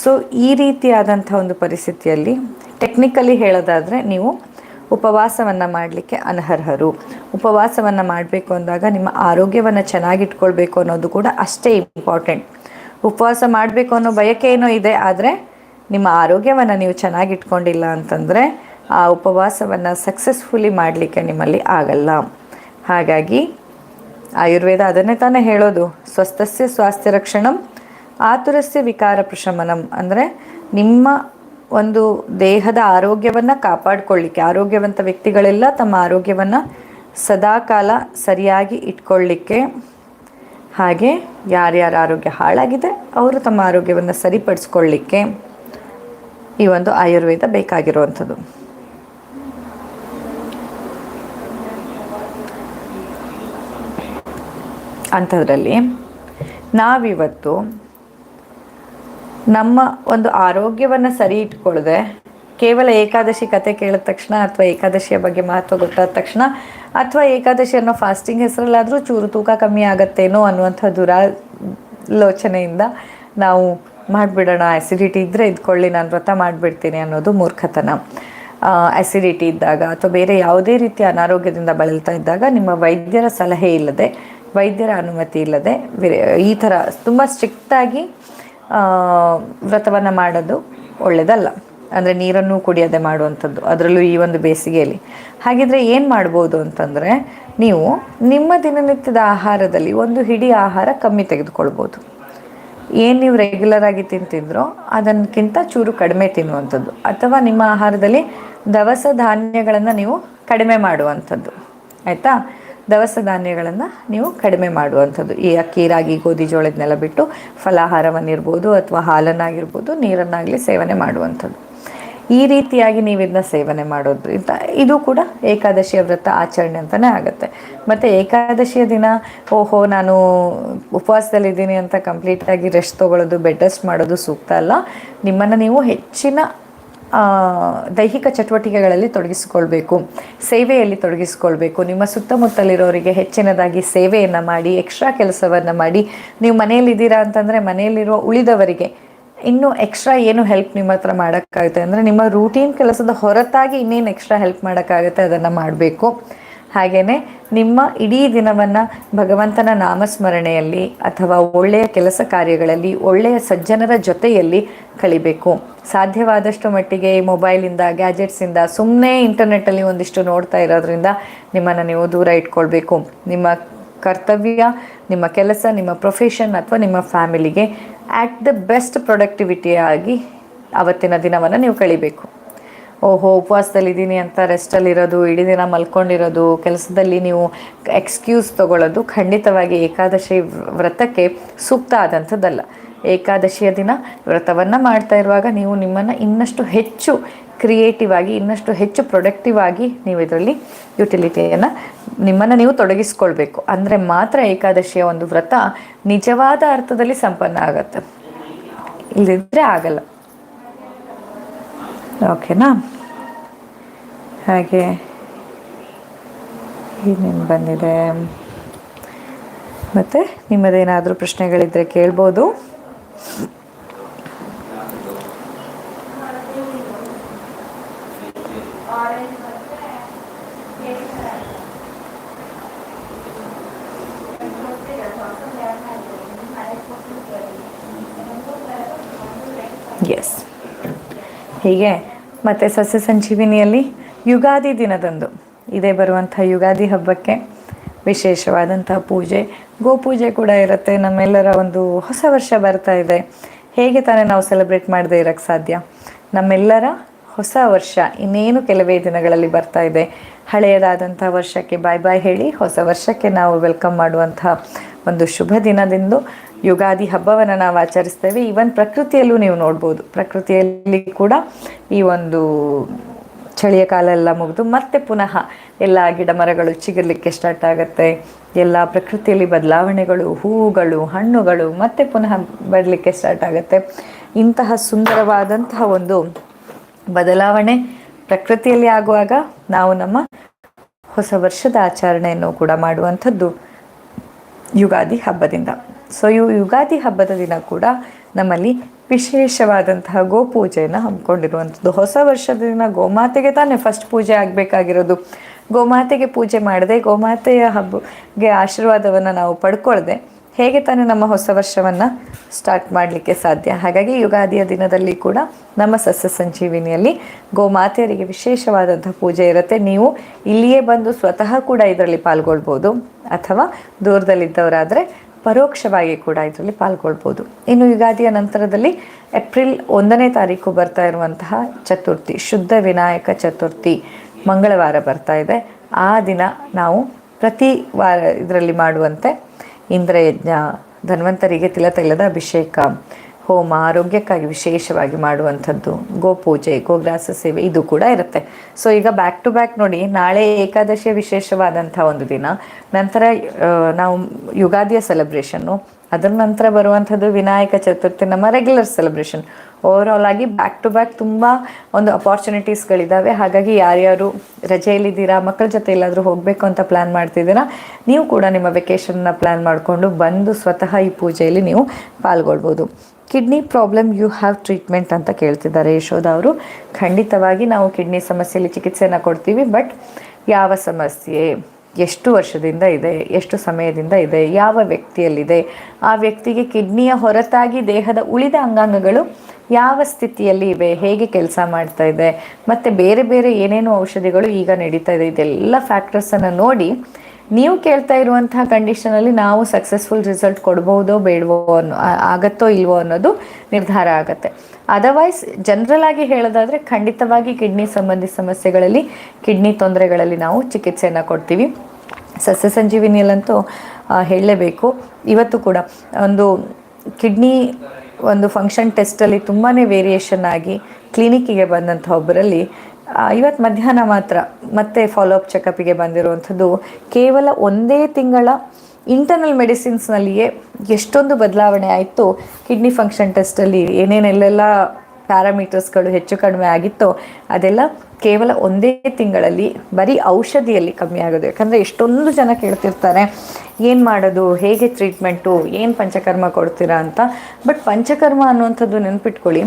ಸೊ ಈ ರೀತಿಯಾದಂಥ ಒಂದು ಪರಿಸ್ಥಿತಿಯಲ್ಲಿ ಟೆಕ್ನಿಕಲಿ ಹೇಳೋದಾದರೆ ನೀವು ಉಪವಾಸವನ್ನು ಮಾಡಲಿಕ್ಕೆ ಅನರ್ಹರು. ಉಪವಾಸವನ್ನು ಮಾಡಬೇಕು ಅಂದಾಗ ನಿಮ್ಮ ಆರೋಗ್ಯವನ್ನು ಚೆನ್ನಾಗಿಟ್ಕೊಳ್ಬೇಕು ಅನ್ನೋದು ಕೂಡ ಅಷ್ಟೇ ಇಂಪಾರ್ಟೆಂಟ್ ಉಪವಾಸ ಮಾಡಬೇಕು ಅನ್ನೋ ಬಯಕೆ ಏನೋ ಇದೆ, ಆದರೆ ನಿಮ್ಮ ಆರೋಗ್ಯವನ್ನು ನೀವು ಚೆನ್ನಾಗಿಟ್ಕೊಂಡಿಲ್ಲ ಅಂತಂದರೆ ಆ ಉಪವಾಸವನ್ನು ಸಕ್ಸಸ್ಫುಲಿ ಮಾಡಲಿಕ್ಕೆ ನಿಮ್ಮಲ್ಲಿ ಆಗಲ್ಲ. ಹಾಗಾಗಿ ಆಯುರ್ವೇದ ಅದನ್ನೇ ತಾನೇ ಹೇಳೋದು. ಸ್ವಸ್ಥಸ್ಯ, ಸ್ವಾಸ್ಥ್ಯ ರಕ್ಷಣಂ, ಆತುರಸ್ಯ ವಿಕಾರ ಪ್ರಶಮನಂ. ಅಂದರೆ ನಿಮ್ಮ ಒಂದು ದೇಹದ ಆರೋಗ್ಯವನ್ನು ಕಾಪಾಡಿಕೊಳ್ಳಿಕ್ಕೆ, ಆರೋಗ್ಯವಂತ ವ್ಯಕ್ತಿಗಳೆಲ್ಲ ತಮ್ಮ ಆರೋಗ್ಯವನ್ನು ಸದಾಕಾಲ ಸರಿಯಾಗಿ ಇಟ್ಕೊಳ್ಳಿಕ್ಕೆ. ಹಾಗೆ ಯಾರ್ಯಾರ ಆರೋಗ್ಯ ಹಾಳಾಗಿದೆ, ಅವರು ತಮ್ಮ ಆರೋಗ್ಯವನ್ನು ಸರಿಪಡಿಸ್ಕೊಳ್ಳಿಕ್ಕೆ ಈ ಒಂದು ಆಯುರ್ವೇದ ಬೇಕಾಗಿರುವಂಥದ್ದು. ಅಂಥದ್ರಲ್ಲಿ ನಾವಿವತ್ತು ನಮ್ಮ ಒಂದು ಆರೋಗ್ಯವನ್ನು ಸರಿ ಇಟ್ಕೊಳ್ಳದೆ ಕೇವಲ ಏಕಾದಶಿ ಕತೆ ಕೇಳಿದ ತಕ್ಷಣ ಅಥವಾ ಏಕಾದಶಿಯ ಬಗ್ಗೆ ಮಹತ್ವ ಗೊತ್ತಾದ ತಕ್ಷಣ ಅಥವಾ ಏಕಾದಶಿ ಅನ್ನೋ ಫಾಸ್ಟಿಂಗ್ ಹೆಸರಲ್ಲಾದರೂ ಚೂರು ತೂಕ ಕಮ್ಮಿ ಆಗತ್ತೇನೋ ಅನ್ನುವಂಥ ದುರಾಲೋಚನೆಯಿಂದ ನಾವು ಮಾಡಿಬಿಡೋಣ. ಆ್ಯಸಿಡಿಟಿ ಇದ್ದರೆ ಇದ್ಕೊಳ್ಳಿ, ನಾನು ವ್ರತ ಮಾಡಿಬಿಡ್ತೀನಿ ಅನ್ನೋದು ಮೂರ್ಖತನ. ಆ್ಯಸಿಡಿಟಿ ಇದ್ದಾಗ ಅಥವಾ ಬೇರೆ ಯಾವುದೇ ರೀತಿಯ ಅನಾರೋಗ್ಯದಿಂದ ಬಳಲ್ತಾ ಇದ್ದಾಗ ನಿಮ್ಮ ವೈದ್ಯರ ಸಲಹೆ ಇಲ್ಲದೆ, ವೈದ್ಯರ ಅನುಮತಿ ಇಲ್ಲದೆ ಈ ಥರ ತುಂಬ ಸ್ಟ್ರಿಕ್ಟಾಗಿ ವ್ರತವನ್ನು ಮಾಡೋದು ಒಳ್ಳೆಯದಲ್ಲ ಅಂದರೆ ನೀರನ್ನು ಕುಡಿಯದೆ ಮಾಡುವಂಥದ್ದು, ಅದರಲ್ಲೂ ಈ ಒಂದು ಬೇಸಿಗೆಯಲ್ಲಿ. ಹಾಗಿದ್ರೆ ಏನು ಮಾಡ್ಬೋದು ಅಂತಂದರೆ, ನೀವು ನಿಮ್ಮ ದಿನನಿತ್ಯದ ಆಹಾರದಲ್ಲಿ ಒಂದು ಹಿಡಿ ಆಹಾರ ಕಮ್ಮಿ ತೆಗೆದುಕೊಳ್ಬೋದು. ಏನು ನೀವು ರೆಗ್ಯುಲರ್ ಆಗಿ ತಿಂತಿದ್ರೋ ಅದಕ್ಕಿಂತ ಚೂರು ಕಡಿಮೆ ತಿನ್ನುವಂಥದ್ದು. ಅಥವಾ ನಿಮ್ಮ ಆಹಾರದಲ್ಲಿ ದವಸ ಧಾನ್ಯಗಳನ್ನು ನೀವು ಕಡಿಮೆ ಮಾಡುವಂಥದ್ದು. ಆಯಿತಾ? ದವಸ ಧಾನ್ಯಗಳನ್ನು ನೀವು ಕಡಿಮೆ ಮಾಡುವಂಥದ್ದು. ಈ ಅಕ್ಕಿ, ರಾಗಿ, ಗೋಧಿ ಜೋಳದನ್ನೆಲ್ಲ ಬಿಟ್ಟು ಫಲಾಹಾರವನ್ನಿರ್ಬೋದು ಅಥವಾ ಹಾಲನ್ನಾಗಿರ್ಬೋದು ನೀರನ್ನಾಗಲಿ ಸೇವನೆ ಮಾಡುವಂಥದ್ದು. ಈ ರೀತಿಯಾಗಿ ನೀವು ಇದನ್ನ ಸೇವನೆ ಮಾಡೋದ್ರಿಂದ ಇದು ಕೂಡ ಏಕಾದಶಿಯ ವ್ರತ ಆಚರಣೆ ಅಂತಲೇ ಆಗುತ್ತೆ. ಮತ್ತು ಏಕಾದಶಿಯ ದಿನ, ಓಹೋ, ನಾನು ಉಪವಾಸದಲ್ಲಿದ್ದೀನಿ ಅಂತ ಕಂಪ್ಲೀಟಾಗಿ ರೆಸ್ಟ್ ತೊಗೊಳ್ಳೋದು, ಬೆಡ್ ರೆಸ್ಟ್ ಮಾಡೋದು ಸೂಕ್ತ ಅಲ್ಲ. ನಿಮ್ಮನ್ನು ನೀವು ಹೆಚ್ಚಿನ ದೈಹಿಕ ಚಟುವಟಿಕೆಗಳಲ್ಲಿ ತೊಡಗಿಸಿಕೊಳ್ಬೇಕು, ಸೇವೆಯಲ್ಲಿ ತೊಡಗಿಸಿಕೊಳ್ಬೇಕು. ನಿಮ್ಮ ಸುತ್ತಮುತ್ತಲಿರೋರಿಗೆ ಹೆಚ್ಚಿನದಾಗಿ ಸೇವೆಯನ್ನು ಮಾಡಿ ಎಕ್ಸ್ಟ್ರಾ ಕೆಲಸವನ್ನು ಮಾಡಿ, ನೀವು ಮನೆಯಲ್ಲಿದ್ದೀರಾ ಅಂತಂದರೆ ಮನೆಯಲ್ಲಿರುವ ಉಳಿದವರಿಗೆ ಇನ್ನೂ ಎಕ್ಸ್ಟ್ರಾ ಏನು ಹೆಲ್ಪ್ ನಿಮ್ಮ ಹತ್ರ ಮಾಡೋಕ್ಕಾಗುತ್ತೆ? ಅಂದರೆ ನಿಮ್ಮ ರೂಟೀನ್ ಕೆಲಸದ ಹೊರತಾಗಿ ಇನ್ನೇನು ಎಕ್ಸ್ಟ್ರಾ ಹೆಲ್ಪ್ ಮಾಡೋಕ್ಕಾಗುತ್ತೆ? ಅದನ್ನು ಮಾಡಬೇಕು. ಹಾಗೆಯೇ ನಿಮ್ಮ ಇಡೀ ದಿನವನ್ನು ಭಗವಂತನ ನಾಮಸ್ಮರಣೆಯಲ್ಲಿ ಅಥವಾ ಒಳ್ಳೆಯ ಕೆಲಸ ಕಾರ್ಯಗಳಲ್ಲಿ, ಒಳ್ಳೆಯ ಸಜ್ಜನರ ಜೊತೆಯಲ್ಲಿ ಕಳಿಬೇಕು ಸಾಧ್ಯವಾದಷ್ಟು ಮಟ್ಟಿಗೆ ಈ ಮೊಬೈಲಿಂದ, ಗ್ಯಾಜೆಟ್ಸಿಂದ ಸುಮ್ಮನೆ ಇಂಟರ್ನೆಟ್ಟಲ್ಲಿ ಒಂದಿಷ್ಟು ನೋಡ್ತಾ ಇರೋದ್ರಿಂದ ನಿಮ್ಮನ್ನು ನೀವು ದೂರ ಇಟ್ಕೊಳ್ಬೇಕು. ನಿಮ್ಮ ಕರ್ತವ್ಯ, ನಿಮ್ಮ ಕೆಲಸ, ನಿಮ್ಮ ಪ್ರೊಫೆಷನ್ ಅಥವಾ ನಿಮ್ಮ ಫ್ಯಾಮಿಲಿಗೆ ಆ್ಯಟ್ ದ ಬೆಸ್ಟ್ ಪ್ರೊಡಕ್ಟಿವಿಟಿಯಾಗಿ ಅವತ್ತಿನ ದಿನವನ್ನು ನೀವು ಕಳಿಬೇಕು. ಓಹೋ, ಉಪವಾಸದಲ್ಲಿದ್ದೀನಿ ಅಂತ ರೆಸ್ಟಲ್ಲಿರೋದು ಇಡೀ ದಿನ ಮಲ್ಕೊಂಡಿರೋದು, ಕೆಲಸದಲ್ಲಿ ನೀವು ಎಕ್ಸ್ಕ್ಯೂಸ್ ತಗೊಳ್ಳೋದು ಖಂಡಿತವಾಗಿ ಏಕಾದಶಿ ವ್ರತಕ್ಕೆ ಸೂಕ್ತ ಆದಂಥದ್ದಲ್ಲ. ಏಕಾದಶಿಯ ದಿನ ವ್ರತವನ್ನು ಮಾಡ್ತಾ ಇರುವಾಗ ನೀವು ನಿಮ್ಮನ್ನು ಇನ್ನಷ್ಟು ಹೆಚ್ಚು ಕ್ರಿಯೇಟಿವ್ ಆಗಿ, ಇನ್ನಷ್ಟು ಹೆಚ್ಚು ಪ್ರೊಡಕ್ಟಿವ್ ಆಗಿ ನೀವು ಇದರಲ್ಲಿ ಯುಟಿಲಿಟಿಯನ್ನು ನಿಮ್ಮನ್ನು ನೀವು ತೊಡಗಿಸ್ಕೊಳ್ಬೇಕು. ಅಂದರೆ ಮಾತ್ರ ಏಕಾದಶಿಯ ಒಂದು ವ್ರತ ನಿಜವಾದ ಅರ್ಥದಲ್ಲಿ ಸಂಪನ್ನ ಆಗತ್ತೆ. ಇಲ್ಲದಿದ್ದರೆ ಆಗಲ್ಲ. ಓಕೆನಾ? ಹಾಗೆ ಏನೇನು ಬಂದಿದೆ? ಮತ್ತು ನಿಮ್ಮದೇನಾದರೂ ಪ್ರಶ್ನೆಗಳಿದ್ದರೆ ಕೇಳ್ಬೋದು ಎಸ್ ಹೀಗೆ ಮತ್ತು ಸಸ್ಯ ಸಂಜೀವಿನಿಯಲ್ಲಿ ಯುಗಾದಿ ದಿನದಂದು. ಇದೇ ಬರುವಂಥ ಯುಗಾದಿ ಹಬ್ಬಕ್ಕೆ ವಿಶೇಷವಾದಂಥ ಪೂಜೆ. ಗೋಪೂಜೆ ಕೂಡ ಇರುತ್ತೆ. ನಮ್ಮೆಲ್ಲರ ಒಂದು ಹೊಸ ವರ್ಷ ಬರ್ತಾ ಇದೆ. ಹೇಗೆ ತಾನೇ ನಾವು ಸೆಲೆಬ್ರೇಟ್ ಮಾಡದೇ ಇರೋಕ್ಕೆ ಸಾಧ್ಯ? ನಮ್ಮೆಲ್ಲರ ಹೊಸ ವರ್ಷ ಇನ್ನೇನು ಕೆಲವೇ ದಿನಗಳಲ್ಲಿ ಬರ್ತಾ ಇದೆ. ಹಳೆಯದಾದಂಥ ವರ್ಷಕ್ಕೆ ಬಾಯ್ ಬಾಯ್ ಹೇಳಿ ಹೊಸ ವರ್ಷಕ್ಕೆ ನಾವು ವೆಲ್ಕಮ್ ಮಾಡುವಂಥ ಒಂದು ಶುಭ ದಿನದಿಂದು ಯುಗಾದಿ ಹಬ್ಬವನ್ನು ನಾವು ಆಚರಿಸ್ತೇವೆ. ಈವನ್ ಪ್ರಕೃತಿಯಲ್ಲೂ ನೀವು ನೋಡ್ಬೋದು. ಪ್ರಕೃತಿಯಲ್ಲಿ ಕೂಡ ಈ ಒಂದು ಚಳಿಯ ಕಾಲ ಎಲ್ಲ ಮುಗಿದು ಮತ್ತೆ ಪುನಃ ಎಲ್ಲ ಗಿಡ ಮರಗಳು ಚಿಗಿರ್ಲಿಕ್ಕೆ ಸ್ಟಾರ್ಟ್ ಆಗುತ್ತೆ. ಎಲ್ಲ ಪ್ರಕೃತಿಯಲ್ಲಿ ಬದಲಾವಣೆಗಳು, ಹೂವುಗಳು, ಹಣ್ಣುಗಳು ಮತ್ತೆ ಪುನಃ ಬರಲಿಕ್ಕೆ ಸ್ಟಾರ್ಟ್ ಆಗುತ್ತೆ. ಇಂತಹ ಸುಂದರವಾದಂತಹ ಒಂದು ಬದಲಾವಣೆ ಪ್ರಕೃತಿಯಲ್ಲಿ ಆಗುವಾಗ ನಾವು ನಮ್ಮ ಹೊಸ ವರ್ಷದ ಆಚರಣೆಯನ್ನು ಕೂಡ ಮಾಡುವಂಥದ್ದು ಯುಗಾದಿ ಹಬ್ಬದಿಂದ. ಸೊ ಇವು ಯುಗಾದಿ ಹಬ್ಬದ ದಿನ ಕೂಡ ನಮ್ಮಲ್ಲಿ ವಿಶೇಷವಾದಂತಹ ಗೋಪೂಜೆಯನ್ನು ಹಮ್ಮಿಕೊಂಡಿರುವಂಥದ್ದು. ಹೊಸ ವರ್ಷದ ದಿನ ಗೋಮಾತೆಗೆ ತಾನೇ ಫಸ್ಟ್ ಪೂಜೆ ಆಗಬೇಕಾಗಿರೋದು. ಗೋಮಾತೆಗೆ ಪೂಜೆ ಮಾಡದೆ ಗೋಮಾತೆಯ ಹಬ್ಬಗೆ ಆಶೀರ್ವಾದವನ್ನು ನಾವು ಪಡ್ಕೊಳ್ಳದೆ ಹೇಗೆ ತಾನೇ ನಮ್ಮ ಹೊಸ ವರ್ಷವನ್ನು ಸ್ಟಾರ್ಟ್ ಮಾಡಲಿಕ್ಕೆ ಸಾಧ್ಯ? ಹಾಗಾಗಿ ಯುಗಾದಿಯ ದಿನದಲ್ಲಿ ಕೂಡ ನಮ್ಮ ಸಸ್ಯ ಸಂಜೀವಿನಿಯಲ್ಲಿ ಗೋಮಾತೆಯರಿಗೆ ವಿಶೇಷವಾದಂಥ ಪೂಜೆ ಇರುತ್ತೆ. ನೀವು ಇಲ್ಲಿಯೇ ಬಂದು ಸ್ವತಃ ಕೂಡ ಇದರಲ್ಲಿ ಪಾಲ್ಗೊಳ್ಬೋದು. ಅಥವಾ ದೂರದಲ್ಲಿದ್ದವರಾದರೆ ಪರೋಕ್ಷವಾಗಿ ಕೂಡ ಇದರಲ್ಲಿ ಪಾಲ್ಗೊಳ್ಬೋದು. ಇನ್ನು ಯುಗಾದಿಯ ನಂತರದಲ್ಲಿ ಏಪ್ರಿಲ್ ಒಂದನೇ ತಾರೀಕು ಬರ್ತಾ ಇರುವಂತಹ ಚತುರ್ಥಿ, ಶುದ್ಧ ವಿನಾಯಕ ಚತುರ್ಥಿ ಮಂಗಳವಾರ ಬರ್ತಾ ಇದೆ. ಆ ದಿನ ನಾವು ಪ್ರತಿ ವಾರ ಇದರಲ್ಲಿ ಮಾಡುವಂತೆ ಇಂದ್ರಯಜ್ಞ, ಧನ್ವಂತರಿಗೆ ತಿಲತೈಲದ ಅಭಿಷೇಕ ಹೋಮ ಆರೋಗ್ಯಕ್ಕಾಗಿ ವಿಶೇಷವಾಗಿ ಮಾಡುವಂಥದ್ದು, ಗೋಪೂಜೆ, ಗೋಗ್ರಾಸ ಸೇವೆ, ಇದು ಕೂಡ ಇರುತ್ತೆ. ಸೊ ಈಗ ಬ್ಯಾಕ್ ಟು ಬ್ಯಾಕ್ ನೋಡಿ, ನಾಳೆ ಏಕಾದಶಿಯ ವಿಶೇಷವಾದಂಥ ಒಂದು ದಿನ, ನಂತರ ನಾವು ಯುಗಾದಿಯ ಸೆಲೆಬ್ರೇಷನ್ನು ಅದರ ನಂತರ ಬರುವಂಥದ್ದು ವಿನಾಯಕ ಚತುರ್ಥಿ, ನಮ್ಮ ರೆಗ್ಯುಲರ್ ಸೆಲೆಬ್ರೇಷನ್ ಓವರಾಲ್ ಆಗಿ ಬ್ಯಾಕ್ ಟು ಬ್ಯಾಕ್ ತುಂಬ ಒಂದು ಅಪಾರ್ಚುನಿಟೀಸ್ಗಳಿದ್ದಾವೆ ಹಾಗಾಗಿ ಯಾರ್ಯಾರು ರಜೆಯಲ್ಲಿದ್ದೀರಾ, ಮಕ್ಕಳ ಜೊತೆ ಎಲ್ಲಾದರೂ ಹೋಗಬೇಕು ಅಂತ ಪ್ಲ್ಯಾನ್ ಮಾಡ್ತಿದ್ದೀರಾ, ನೀವು ಕೂಡ ನಿಮ್ಮ ವೆಕೇಷನ್ನ ಪ್ಲ್ಯಾನ್ ಮಾಡಿಕೊಂಡು ಬಂದು ಸ್ವತಃ ಈ ಪೂಜೆಯಲ್ಲಿ ನೀವು ಪಾಲ್ಗೊಳ್ಬೋದು. Kidney problem, you have treatment ಅಂತ ಕೇಳ್ತಿದ್ದಾರೆ ಯಶೋಧ ಅವರು. ಖಂಡಿತವಾಗಿ ನಾವು ಕಿಡ್ನಿ ಸಮಸ್ಯೆಯಲ್ಲಿ ಚಿಕಿತ್ಸೆಯನ್ನು ಕೊಡ್ತೀವಿ, ಬಟ್ ಯಾವ ಸಮಸ್ಯೆ ಎಷ್ಟು ವರ್ಷದಿಂದ ಇದೆ, ಎಷ್ಟು ಸಮಯದಿಂದ ಇದೆ, ಯಾವ ವ್ಯಕ್ತಿಯಲ್ಲಿದೆ, ಆ ವ್ಯಕ್ತಿಗೆ ಕಿಡ್ನಿಯ ಹೊರತಾಗಿ ದೇಹದ ಉಳಿದ ಅಂಗಾಂಗಗಳು ಯಾವ ಸ್ಥಿತಿಯಲ್ಲಿ ಇವೆ, ಹೇಗೆ ಕೆಲಸ ಮಾಡ್ತಾ ಇದೆ, ಮತ್ತು ಬೇರೆ ಬೇರೆ ಏನೇನು ಔಷಧಿಗಳು ಈಗ ನಡೀತಾ ಇದೆ, ಇದೆಲ್ಲ ಫ್ಯಾಕ್ಟರ್ಸನ್ನು ನೋಡಿ ನೀವು ಕೇಳ್ತಾ ಇರುವಂತಹ ಕಂಡೀಷನಲ್ಲಿ ನಾವು ಸಕ್ಸಸ್ಫುಲ್ ರಿಸಲ್ಟ್ ಕೊಡ್ಬೋದೋ ಬೇಡವೋ ಅನ್ನೋ ಆಗತ್ತೋ ಇಲ್ವೋ ಅನ್ನೋದು ನಿರ್ಧಾರ ಆಗುತ್ತೆ. ಅದರ್ವೈಸ್ ಜನರಲ್ ಆಗಿ ಹೇಳೋದಾದರೆ ಖಂಡಿತವಾಗಿ ಕಿಡ್ನಿ ಸಂಬಂಧಿ ಸಮಸ್ಯೆಗಳಲ್ಲಿ ಕಿಡ್ನಿ ತೊಂದರೆಗಳಲ್ಲಿ ನಾವು ಚಿಕಿತ್ಸೆಯನ್ನು ಕೊಡ್ತೀವಿ. ಸಸ್ಯ ಸಂಜೀವಿನಿಯಲ್ಲಂತೂ ಹೇಳಲೇಬೇಕು. ಇವತ್ತು ಕೂಡ ಒಂದು ಕಿಡ್ನಿ ಒಂದು ಫಂಕ್ಷನ್ ಟೆಸ್ಟಲ್ಲಿ ತುಂಬಾ ವೇರಿಯೇಷನ್ ಆಗಿ ಕ್ಲಿನಿಕ್ಕಿಗೆ ಬಂದಂಥ ಒಬ್ಬರಲ್ಲಿ ಇವತ್ತು ಮಧ್ಯಾಹ್ನ ಮಾತ್ರ ಮತ್ತೆ ಫಾಲೋಅಪ್ ಚೆಕಪ್ಪಿಗೆ ಬಂದಿರುವಂಥದ್ದು ಕೇವಲ ಒಂದೇ ತಿಂಗಳ ಇಂಟರ್ನಲ್ ಮೆಡಿಸಿನ್ಸ್ನಲ್ಲಿಯೇ ಎಷ್ಟೊಂದು ಬದಲಾವಣೆ ಆಯಿತು. ಕಿಡ್ನಿ ಫಂಕ್ಷನ್ ಟೆಸ್ಟಲ್ಲಿ ಏನೇನೆಲ್ಲೆಲ್ಲ ಪ್ಯಾರಾಮೀಟರ್ಸ್ಗಳು ಹೆಚ್ಚು ಕಡಿಮೆ ಆಗಿತ್ತೋ ಅದೆಲ್ಲ ಕೇವಲ ಒಂದೇ ತಿಂಗಳಲ್ಲಿ ಬರೀ ಔಷಧಿಯಲ್ಲಿ ಕಮ್ಮಿ ಆಗೋದು. ಯಾಕಂದರೆ ಎಷ್ಟೊಂದು ಜನ ಕೇಳ್ತಿರ್ತಾರೆ, ಏನು ಮಾಡೋದು, ಹೇಗೆ ಟ್ರೀಟ್ಮೆಂಟು ಏನು ಪಂಚಕರ್ಮ ಕೊಡ್ತೀರಾ ಅಂತ. ಬಟ್ ಪಂಚಕರ್ಮ ಅನ್ನುವಂಥದ್ದು ನೆನ್ಪಿಟ್ಕೊಳ್ಳಿ.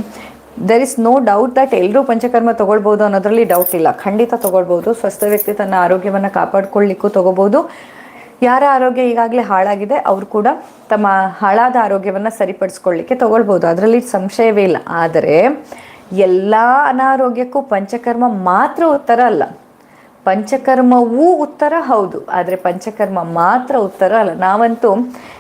There is no doubt that ಎಲ್ಲರೂ ಪಂಚಕರ್ಮ ತೊಗೊಳ್ಬೋದು ಅನ್ನೋದ್ರಲ್ಲಿ ಡೌಟ್ ಇಲ್ಲ. ಖಂಡಿತ ತೊಗೊಳ್ಬೋದು ಸ್ವಸ್ಥ ವ್ಯಕ್ತಿ ತನ್ನ ಆರೋಗ್ಯವನ್ನು ಕಾಪಾಡ್ಕೊಳ್ಳಿಕ್ಕೂ ತೊಗೋಬೋದು ಯಾರ ಆರೋಗ್ಯ ಈಗಾಗಲೇ ಹಾಳಾಗಿದೆ, ಅವರು ಕೂಡ ತಮ್ಮ ಹಾಳಾದ ಆರೋಗ್ಯವನ್ನು ಸರಿಪಡಿಸ್ಕೊಳ್ಳಿಕ್ಕೆ ತಗೊಳ್ಬೋದು ಅದರಲ್ಲಿ ಸಂಶಯವೇ ಇಲ್ಲ. ಆದರೆ, ಎಲ್ಲ ಅನಾರೋಗ್ಯಕ್ಕೂ ಪಂಚಕರ್ಮ ಮಾತ್ರ ಉತ್ತರ ಅಲ್ಲ. ಪಂಚಕರ್ಮವೂ ಉತ್ತರ ಹೌದು. ಆದರೆ ಪಂಚಕರ್ಮ ಮಾತ್ರ ಉತ್ತರ ಅಲ್ಲ. ನಾವಂತೂ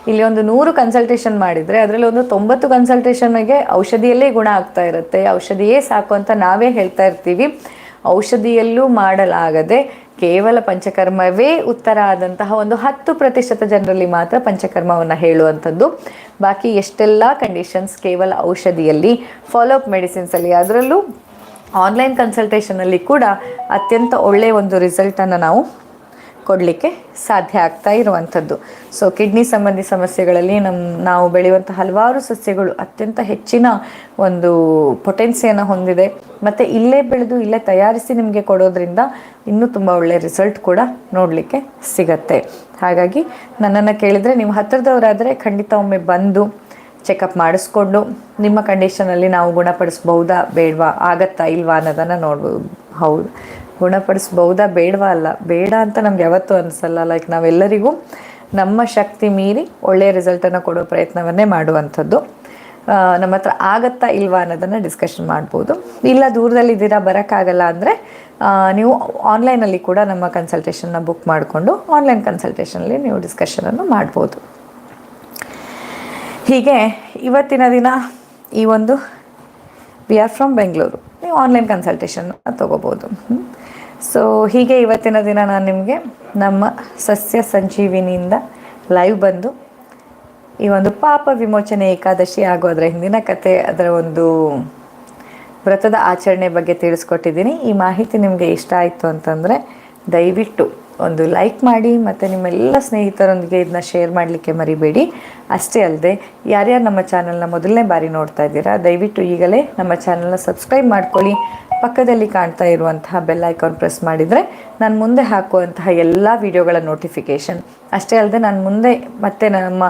ಇಲ್ಲಿ ಒಂದು ನೂರು ಕನ್ಸಲ್ಟೇಷನ್ ಮಾಡಿದರೆ ಅದರಲ್ಲಿ ಒಂದು ತೊಂಬತ್ತು ಕನ್ಸಲ್ಟೇಷನ್ಗೆ ಔಷಧಿಯಲ್ಲೇ ಗುಣ ಆಗ್ತಾ ಇರುತ್ತೆ. ಔಷಧಿಯೇ ಸಾಕು ಅಂತ ನಾವೇ ಹೇಳ್ತಾ ಇರ್ತೀವಿ. ಔಷಧಿಯಲ್ಲೂ ಮಾಡಲಾಗದೆ ಕೇವಲ ಪಂಚಕರ್ಮವೇ ಉತ್ತರ ಆದಂತಹ ಒಂದು ಹತ್ತು ಪ್ರತಿಶತ ಜನರಲ್ಲಿ ಮಾತ್ರ ಪಂಚಕರ್ಮವನ್ನು ಹೇಳುವಂಥದ್ದು. ಬಾಕಿ ಎಷ್ಟೆಲ್ಲ ಕಂಡೀಷನ್ಸ್ ಕೇವಲ ಔಷಧಿಯಲ್ಲಿ ಫಾಲೋಅಪ್ ಮೆಡಿಸಿನ್ಸಲ್ಲಿ ಅದರಲ್ಲೂ ಆನ್ಲೈನ್ ಕನ್ಸಲ್ಟೇಷನಲ್ಲಿ ಕೂಡ ಅತ್ಯಂತ ಒಳ್ಳೆಯ ಒಂದು ರಿಸಲ್ಟನ್ನು ನಾವು ಕೊಡಲಿಕ್ಕೆ ಸಾಧ್ಯ ಆಗ್ತಾ ಇರುವಂಥದ್ದು. ಸೊ ಕಿಡ್ನಿ ಸಂಬಂಧಿ ಸಮಸ್ಯೆಗಳಲ್ಲಿ ನಮ್ಮ ನಾವು ಬೆಳೆಯುವಂಥ ಹಲವಾರು ಸಸ್ಯಗಳು ಅತ್ಯಂತ ಹೆಚ್ಚಿನ ಒಂದು ಪೊಟೆನ್ಸಿಯನ್ನು ಹೊಂದಿದೆ. ಮತ್ತು ಇಲ್ಲೇ ಬೆಳೆದು ಇಲ್ಲೇ ತಯಾರಿಸಿ ನಿಮಗೆ ಕೊಡೋದ್ರಿಂದ ಇನ್ನೂ ತುಂಬ ಒಳ್ಳೆಯ ರಿಸಲ್ಟ್ ಕೂಡ ನೋಡಲಿಕ್ಕೆ ಸಿಗತ್ತೆ. ಹಾಗಾಗಿ ನನ್ನನ್ನು ಕೇಳಿದರೆ ನೀವು ಹತ್ತಿರದವರಾದರೆ ಖಂಡಿತ ಒಮ್ಮೆ ಬಂದು ಚೆಕಪ್ ಮಾಡಿಸ್ಕೊಂಡು ನಿಮ್ಮ ಕಂಡೀಷನಲ್ಲಿ ನಾವು ಗುಣಪಡಿಸ್ಬಹುದಾ ಬೇಡವಾ? ಆಗತ್ತಾ ಇಲ್ವಾ ಅನ್ನೋದನ್ನು ನೋಡ್ಬೋದು ಹೌದು. ಗುಣಪಡಿಸ್ಬಹುದಾ ಬೇಡವಾ ಅಲ್ಲ? ಬೇಡ ಅಂತ ನಮ್ಗೆ ಯಾವತ್ತೂ ಅನಿಸಲ್ಲ. ಲೈಕ್ ನಾವೆಲ್ಲರಿಗೂ ನಮ್ಮ ಶಕ್ತಿ ಮೀರಿ ಒಳ್ಳೆಯ ರಿಸಲ್ಟನ್ನು ಕೊಡೋ ಪ್ರಯತ್ನವನ್ನೇ ಮಾಡುವಂಥದ್ದು. ನಮ್ಮ ಹತ್ರ ಆಗತ್ತಾ ಇಲ್ವಾ ಅನ್ನೋದನ್ನು ಡಿಸ್ಕಷನ್ ಮಾಡ್ಬೋದು. ಇಲ್ಲ ದೂರದಲ್ಲಿದ್ದೀರಾ ಬರೋಕ್ಕಾಗಲ್ಲ ಅಂದರೆ ನೀವು ಆನ್ಲೈನಲ್ಲಿ ಕೂಡ ನಮ್ಮ ಕನ್ಸಲ್ಟೇಷನ್ನ ಬುಕ್ ಮಾಡಿಕೊಂಡು ಆನ್ಲೈನ್ ಕನ್ಸಲ್ಟೇಷನಲ್ಲಿ ನೀವು ಡಿಸ್ಕಷನನ್ನು ಮಾಡ್ಬೋದು. ಹೀಗೆ ಇವತ್ತಿನ ದಿನ ಈ ಒಂದು ವಿ ಆರ್ ಫ್ರಮ್ ಬೆಂಗಳೂರು ನೀವು ಆನ್ಲೈನ್ ಕನ್ಸಲ್ಟೇಷನ್ ತೊಗೋಬೋದು. ಸೊ ಹೀಗೆ ಇವತ್ತಿನ ದಿನ ನಾನು ನಿಮಗೆ ನಮ್ಮ ಸಸ್ಯ ಸಂಜೀವಿನಿಯಿಂದ ಲೈವ್ ಬಂದು, ಈ ಒಂದು ಪಾಪ ವಿಮೋಚನೆ ಏಕಾದಶಿ ಹಾಗೂ ಅದರ ಹಿಂದಿನ ಕತೆ, ಅದರ ಒಂದು ವ್ರತದ ಆಚರಣೆ ಬಗ್ಗೆ ತಿಳಿಸ್ಕೊಟ್ಟಿದ್ದೀನಿ. ಈ ಮಾಹಿತಿ ನಿಮಗೆ ಇಷ್ಟ ಆಯಿತು ಅಂತಂದರೆ ದಯವಿಟ್ಟು ಒಂದು ಲೈಕ್ ಮಾಡಿ ಮತ್ತು ನಿಮ್ಮೆಲ್ಲ ಸ್ನೇಹಿತರೊಂದಿಗೆ ಇದನ್ನ ಶೇರ್ ಮಾಡಲಿಕ್ಕೆ ಮರಿಬೇಡಿ. ಅಷ್ಟೇ ಅಲ್ಲದೆ ಯಾರ್ಯಾರು ನಮ್ಮ ಚಾನಲ್ನ ಮೊದಲನೇ ಬಾರಿ ನೋಡ್ತಾ ಇದ್ದೀರಾ, ದಯವಿಟ್ಟು ಈಗಲೇ ನಮ್ಮ ಚಾನಲ್ನ ಸಬ್ಸ್ಕ್ರೈಬ್ ಮಾಡ್ಕೊಳ್ಳಿ. ಪಕ್ಕದಲ್ಲಿ ಕಾಣ್ತಾ ಇರುವಂತಹ ಬೆಲ್ ಐಕಾನ್ ಪ್ರೆಸ್ ಮಾಡಿದರೆ ನಾನು ಮುಂದೆ ಹಾಕುವಂತಹ ಎಲ್ಲ ವಿಡಿಯೋಗಳ ನೋಟಿಫಿಕೇಷನ್ ಅಷ್ಟೇ ಅಲ್ಲದೆ ನಾನು ಮುಂದೆ ಮತ್ತೆ ನಮ್ಮ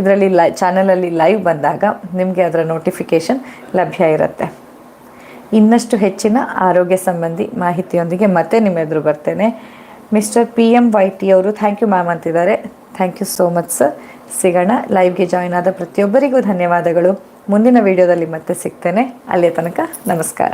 ಇದರಲ್ಲಿ ಲೈ ಚಾನಲಲ್ಲಿ ಲೈವ್ ಬಂದಾಗ ನಿಮಗೆ ಅದರ ನೋಟಿಫಿಕೇಷನ್ ಲಭ್ಯ ಇರುತ್ತೆ. ಇನ್ನಷ್ಟು ಹೆಚ್ಚಿನ ಆರೋಗ್ಯ ಸಂಬಂಧಿ ಮಾಹಿತಿಯೊಂದಿಗೆ ಮತ್ತೆ ನಿಮ್ಮ ಎದುರು ಬರ್ತೇನೆ. Mister P M Y T ಅವರು ಥ್ಯಾಂಕ್ ಯು ಮ್ಯಾಮ್ ಅಂತಿದ್ದಾರೆ. Thank you so much sir ಸಿಗೋಣ ಲೈವ್ಗೆ ಜಾಯ್ನ್ ಆದ ಪ್ರತಿಯೊಬ್ಬರಿಗೂ ಧನ್ಯವಾದಗಳು. ಮುಂದಿನ ವಿಡಿಯೋದಲ್ಲಿ ಮತ್ತೆ ಸಿಗ್ತೇನೆ. ಅಲ್ಲಿಯ ತನಕ ನಮಸ್ಕಾರ.